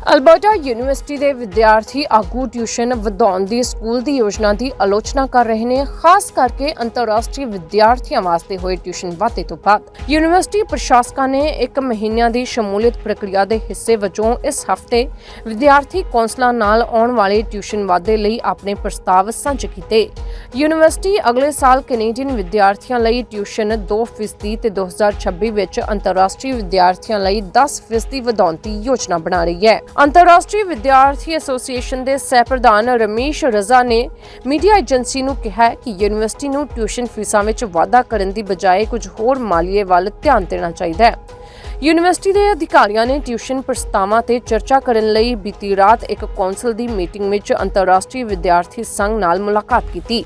Speaker 1: ਅਲਬਰਟਾ ਯੂਨੀਵਰਸਿਟੀ ਦੇ ਵਿਦਿਆਰਥੀ ਆਗੂ ਟਿਊਸ਼ਨ ਵਧਾਉਣ ਦੀ ਸਕੂਲ ਦੀ ਯੋਜਨਾ ਦੀ ਆਲੋਚਨਾ ਕਰ ਰਹੇ ਨੇ, ਖਾਸ ਕਰਕੇ ਅੰਤਰਰਾਸ਼ਟਰੀ ਵਿਦਿਆਰਥੀਆਂ ਵਾਸਤੇ ਹੋਏ ਟਿਊਸ਼ਨ ਵਾਧੇ ਤੋਂ ਬਾਅਦ। ਯੂਨੀਵਰਸਿਟੀ ਪ੍ਰਸ਼ਾਸਕਾਂ ਨੇ ਇੱਕ ਮਹੀਨਿਆਂ ਦੀ ਸ਼ਮੂਲੀਅਤ ਪ੍ਰਕਿਰਿਆ ਦੇ ਹਿੱਸੇ ਵਜੋਂ ਇਸ ਹਫ਼ਤੇ ਵਿਦਿਆਰਥੀ ਕੌਂਸਲਾਂ ਨਾਲ ਆਉਣ ਵਾਲੇ ਟਿਊਸ਼ਨ ਵਾਧੇ ਲਈ ਆਪਣੇ ਪ੍ਰਸਤਾਵ ਸਾਂਝੇ ਕੀਤੇ। ਯੂਨੀਵਰਸਿਟੀ ਅਗਲੇ ਸਾਲ ਕੈਨੇਡੀਅਨ ਵਿਦਿਆਰਥੀਆਂ ਲਈ ਟਿਊਸ਼ਨ 2% ਤੇ 2026 ਵਿੱਚ ਅੰਤਰਰਾਸ਼ਟਰੀ ਵਿਦਿਆਰਥੀਆਂ ਲਈ 10% ਵਧਾਉਣ ਦੀ ਯੋਜਨਾ ਬਣਾ ਰਹੀ ਹੈ। ਅੰਤਰਰਾਸ਼ਟਰੀ ਵਿਦਿਆਰਥੀ ਐਸੋਸੀਏਸ਼ਨ ਦੇ ਸਹਿ ਪ੍ਰਧਾਨ ਰਮੇਸ਼ ਰਜ਼ਾ ਨੇ ਮੀਡੀਆ ਏਜੰਸੀ ਨੂੰ ਕਿਹਾ ਕਿ ਯੂਨੀਵਰਸਿਟੀ ਨੂੰ ਟਿਊਸ਼ਨ ਫੀਸਾਂ ਵਿੱਚ ਵਾਧਾ ਕਰਨ ਦੀ ਬਜਾਏ ਕੁਝ ਹੋਰ ਮਾਲੀਏ ਵੱਲ ਧਿਆਨ ਦੇਣਾ ਚਾਹੀਦਾ ਹੈ। ਯੂਨੀਵਰਸਿਟੀ ਦੇ ਅਧਿਕਾਰੀਆਂ ਨੇ ਟਿਊਸ਼ਨ ਪ੍ਰਸਤਾਵਾਂ ਤੇ ਚਰਚਾ ਕਰਨ ਲਈ ਬੀਤੀ ਰਾਤ ਇੱਕ ਕੌਂਸਲ ਦੀ ਮੀਟਿੰਗ ਵਿੱਚ ਅੰਤਰਰਾਸ਼ਟਰੀ ਵਿਦਿਆਰਥੀ ਸੰਘ ਨਾਲ ਮੁਲਾਕਾਤ ਕੀਤੀ।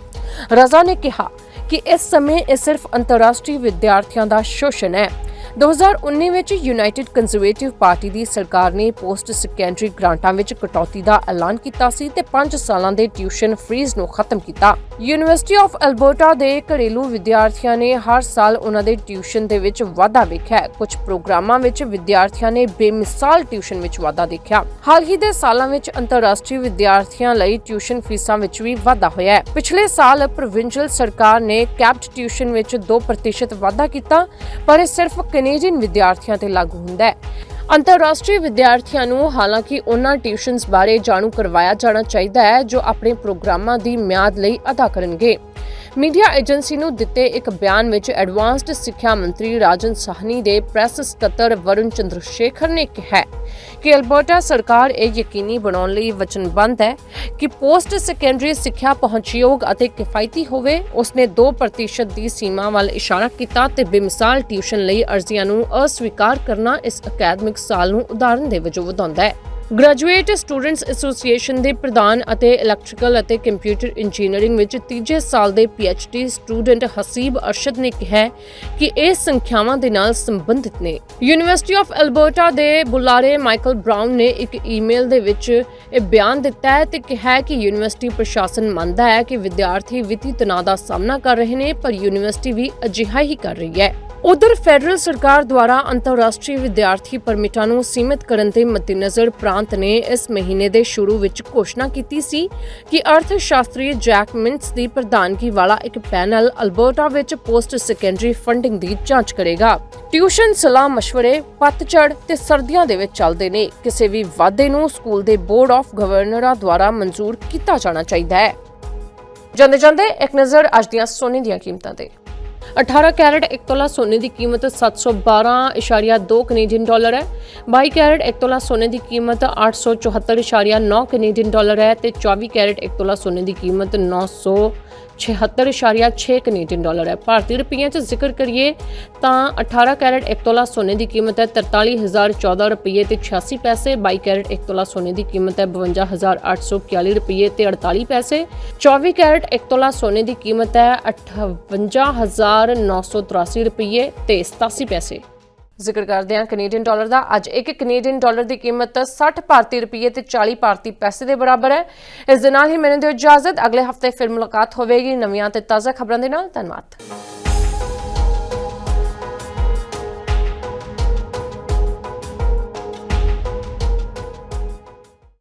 Speaker 1: ਰਜ਼ਾ ਨੇ ਕਿਹਾ ਕਿ ਇਸ ਸਮੇਂ ਇਹ ਸਿਰਫ ਅੰਤਰਰਾਸ਼ਟਰੀ ਵਿਦਿਆਰਥੀਆਂ ਦਾ ਸ਼ੋਸ਼ਣ ਹੈ। 2019 ਵਿੱਚ ਯੂਨਾਈਟਿਡ ਕੰਜ਼ਰਵੇਟਿਵ ਪਾਰਟੀ ਦੀ ਸਰਕਾਰ ਨੇ ਪੋਸਟ ਸੈਕੰਡਰੀ ਗ੍ਰਾਂਟਾਂ ਵਿੱਚ ਕਟੌਤੀ ਦਾ ਐਲਾਨ ਕੀਤਾ ਸੀ ਤੇ 5 ਸਾਲਾਂ ਦੇ ਟਿਊਸ਼ਨ ਫੀਸ ਨੂੰ ਖਤਮ ਕੀਤਾ। ਯੂਨੀਵਰਸਿਟੀ ਆਫ ਐਲਬਰਟਾ ਦੇ ਘਰੇਲੂ ਵਿਦਿਆਰਥੀਆਂ ਨੇ ਹਰ ਸਾਲ ਉਹਨਾਂ ਦੇ ਟਿਊਸ਼ਨ ਦੇ ਵਿੱਚ ਵਾਧਾ ਵੇਖਿਆ ਕੁਝ ਪ੍ਰੋਗਰਾਮਾਂ ਵਿੱਚ ਵਿਦਿਆਰਥੀਆਂ ਨੇ ਬੇਮਿਸਾਲ ਟਿਊਸ਼ਨ ਵਿੱਚ ਵਾਧਾ ਦੇਖਿਆ। ਹਾਲ ਹੀ ਦੇ ਸਾਲਾਂ ਵਿੱਚ ਅੰਤਰਰਾਸ਼ਟਰੀ ਵਿਦਿਆਰਥੀਆਂ ਲਈ ਟਿਊਸ਼ਨ ਫੀਸਾਂ ਵਿੱਚ ਵੀ ਵਾਧਾ ਹੋਇਆ ਹੈ। ਪਿਛਲੇ ਸਾਲ ਪ੍ਰੋਵਿੰਸ਼ੀਅਲ ਸਰਕਾਰ ਨੇ ਕੈਪਟ ਟਿਊਸ਼ਨ ਵਿੱਚ 2% ਵਾਧਾ ਕੀਤਾ, ਪਰ ਇਹ ਸਿਰਫ ਕੈਨੇਡੀਅਨ ਵਿਦਿਆਰਥੀਆਂ ਤੇ ਲਾਗੂ ਹੁੰਦਾ ਹੈ। ਅੰਤਰਰਾਸ਼ਟਰੀ ਵਿਦਿਆਰਥੀਆਂ ਨੂੰ ਹਾਲਾਂਕਿ ਉਹਨਾਂ ਟਿਊਸ਼ਨਸ ਬਾਰੇ ਜਾਣੂ ਕਰਵਾਇਆ ਜਾਣਾ ਚਾਹੀਦਾ ਹੈ, ਜੋ ਆਪਣੇ ਪ੍ਰੋਗਰਾਮਾਂ ਦੀ ਮਿਆਦ ਲਈ ਅਦਾ ਕਰਨਗੇ। ਮੀਡੀਆ ਏਜੰਸੀ ਨੂੰ ਦਿੱਤੇ ਇੱਕ ਬਿਆਨ ਵਿੱਚ ਐਡਵਾਂਸਡ ਸਿੱਖਿਆ ਮੰਤਰੀ ਰਾਜਨ ਸਾਹਨੀ ਦੇ ਪ੍ਰੈਸ ਸਕੱਤਰ ਵਰੁਣ ਚੰਦਰਸ਼ੇਖਰ ਨੇ ਕਿਹਾ ਕਿ ਅਲਬਰਟਾ ਸਰਕਾਰ ਇਹ ਯਕੀਨੀ ਬਣਾਉਣ ਲਈ ਵਚਨਬੱਧ ਹੈ ਕਿ ਪੋਸਟ ਸੈਕੰਡਰੀ ਸਿੱਖਿਆ ਪਹੁੰਚਯੋਗ ਅਤੇ ਕਿਫਾਇਤੀ ਹੋਵੇ, ਉਸਨੇ 2% ਦੀ ਸੀਮਾ ਵੱਲ ਇਸ਼ਾਰਾ ਕੀਤਾ ਤੇ ਬੇਮਿਸਾਲ ਟਿਊਸ਼ਨ ਲਈ ਅਰਜ਼ੀਆਂ ਨੂੰ ਅਸਵੀਕਾਰ ਕਰਨਾ ਇਸ ਅਕੈਡਮਿਕ ਸਾਲ ਨੂੰ ਉਦਾਹਰਨ ਦੇ ਵਜੋਂ ਵਧਾਉਂਦਾ ਹੈ। ਗ੍ਰੈਜੂਏਟ ਸਟੂਡੈਂਟਸ ਐਸੋਸੀਏਸ਼ਨ ਦੇ ਪ੍ਰਧਾਨ ਅਤੇ ਇਲੈਕਟ੍ਰੀਕਲ ਅਤੇ ਕੰਪਿਊਟਰ ਇੰਜੀਨੀਅਰਿੰਗ ਵਿੱਚ ਤੀਜੇ ਸਾਲ ਦੇ ਡੀ ਸਟੂਡੈਂਟ ਹਸੀਬ ਅਰਸ਼ਦ ਨੇ ਕਿਹਾ ਕਿ ਇਹ ਸੰਖਿਆਵਾਂ ਦੇ ਨਾਲ ਸੰਬੰਧਿਤ ਨੇ। ਯੂਨੀਵਰਸਿਟੀ ਆਫ ਐਲਬਰਟਾ ਦੇ ਬੁਲਾਰੇ ਮਾਈਕਲ ਬ੍ਰਾਊਨ ਨੇ ਇੱਕ ਈਮੇਲ ਦੇ ਵਿੱਚ ਇਹ ਬਿਆਨ ਦਿੱਤਾ ਹੈ ਤੇ ਕਿਹਾ ਕਿ ਯੂਨੀਵਰਸਿਟੀ ਪ੍ਰਸ਼ਾਸਨ ਮੰਨਦਾ ਹੈ ਕਿ ਵਿਦਿਆਰਥੀ ਵਿੱਤੀ ਤਣਾਅ ਦਾ ਸਾਹਮਣਾ ਕਰ ਰਹੇ ਨੇ, ਪਰ ਯੂਨੀਵਰਸਿਟੀ ਵੀ ਅਜਿਹਾ ਹੀ ਕਰ ਰਹੀ ਹੈ। ਉਧਰ ਫੈਡਰਲ ਸਰਕਾਰ ਦੁਆਰਾ ਅੰਤਰਰਾਸ਼ਟਰੀ ਵਿਦਿਆਰਥੀ ਪਰਮਿਟਾਂ ਨੂੰ ਸੀਮਿਤ ਕਰਨ ਦੇ ਮੱਦੇਨਜ਼ਰ ਪ੍ਰਾਂਤ ਨੇ ਇਸ ਮਹੀਨੇ ਦੇ ਸ਼ੁਰੂ ਵਿੱਚ ਘੋਸ਼ਣਾ ਕੀਤੀ ਸੀ ਕਿ ਅਰਥ ਸ਼ਾਸਤਰੀ ਜੈਕ ਮਿੰਟਸ ਦੀ ਪ੍ਰਧਾਨਗੀ ਵਾਲਾ ਇੱਕ ਪੈਨਲ ਅਲਬਰਟਾ ਵਿੱਚ ਪੋਸਟ ਸੈਕੰਡਰੀ ਫੰਡਿੰਗ ਦੀ ਜਾਂਚ ਕਰੇਗਾ। ਟਿਊਸ਼ਨ ਸਲਾਹ مشਵਰੇ ਪਤਝੜ ਤੇ ਸਰਦੀਆਂ ਦੇ ਵਿੱਚ ਚੱਲਦੇ ਨੇ। ਕਿਸੇ ਵੀ ਵਾਅਦੇ ਨੂੰ ਸਕੂਲ ਦੇ ਬੋਰਡ ਆਫ ਗਵਰਨਰਾਂ ਦੁਆਰਾ ਮਨਜ਼ੂਰ ਕੀਤਾ ਜਾਣਾ ਚਾਹੀਦਾ ਹੈ। ਜਾਂਦੇ ਜਾਂਦੇ ਇੱਕ ਨਜ਼ਰ ਅੱਜ ਦੀਆਂ ਸੋਨੇ ਦੀਆਂ ਕੀਮਤਾਂ ਤੇ। 18 ਕੈਰਟ 1 ਤੋਲਾ ਸੋਨੇ ਦੀ ਕੀਮਤ 712.2 ਕੈਨੇਡੀਅਨ ਡਾਲਰ ਹੈ। 22 ਕੈਰਟ 1 ਤੋਲਾ ਸੋਨੇ ਦੀ ਕੀਮਤ 874.9 ਕੈਨੇਡੀਅਨ ਡਾਲਰ ਹੈ ਤੇ 24 ਕੈਰਟ 1 ਤੋਲਾ ਸੋਨੇ ਦੀ ਕੀਮਤ 976.6 ਕੈਨੇਡੀਅਨ ਡਾਲਰ ਹੈ। ਭਾਰਤੀ ਰੁਪਈਆਂ 'ਚ ਜ਼ਿਕਰ ਕਰੀਏ ਤਾਂ 18 ਕੈਰਟ 1 ਤੋਲਾ ਸੋਨੇ ਦੀ ਕੀਮਤ ਹੈ 43014 ਰੁਪਏ ਤੇ 86 ਪੈਸੇ 22 ਕੈਰਟ 1 ਤੋਲਾ ਸੋਨੇ ਦੀ ਕੀਮਤ ਹੈ 52841 ਰੁਪਏ ਤੇ 48 ਪੈਸੇ। 24 ਕੈਰਟ 1 ਤੋਲਾ ਸੋਨੇ ਦੀ ਕੀਮਤ ਹੈ 58983 ਰੁਪਏ ਤੇ 87 ਪੈਸੇ। ਜ਼ਿਕਰ ਕਰਦੇ ਹਾਂ ਕੈਨੇਡੀਅਨ ਡਾਲਰ ਦਾ। ਅੱਜ ਇੱਕ ਕੈਨੇਡੀਅਨ ਡਾਲਰ ਦੀ ਕੀਮਤ 60 ਭਾਰਤੀ ਰੁਪਏ ਤੇ 40 ਭਾਰਤੀ ਪੈਸੇ ਦੇ ਬਰਾਬਰ ਹੈ। ਇਸ ਦੇ ਨਾਲ ਹੀ ਮੈਨੂੰ ਦਿਓ ਇਜਾਜ਼ਤ। ਅਗਲੇ ਹਫ਼ਤੇ ਫਿਰ ਮੁਲਾਕਾਤ ਹੋਵੇਗੀ। ਨਵੀਆਂ ਤੇ ਤਾਜ਼ਾ ਖਬਰਾਂ ਦੇ ਨਾਲ ਧੰਨਵਾਦ।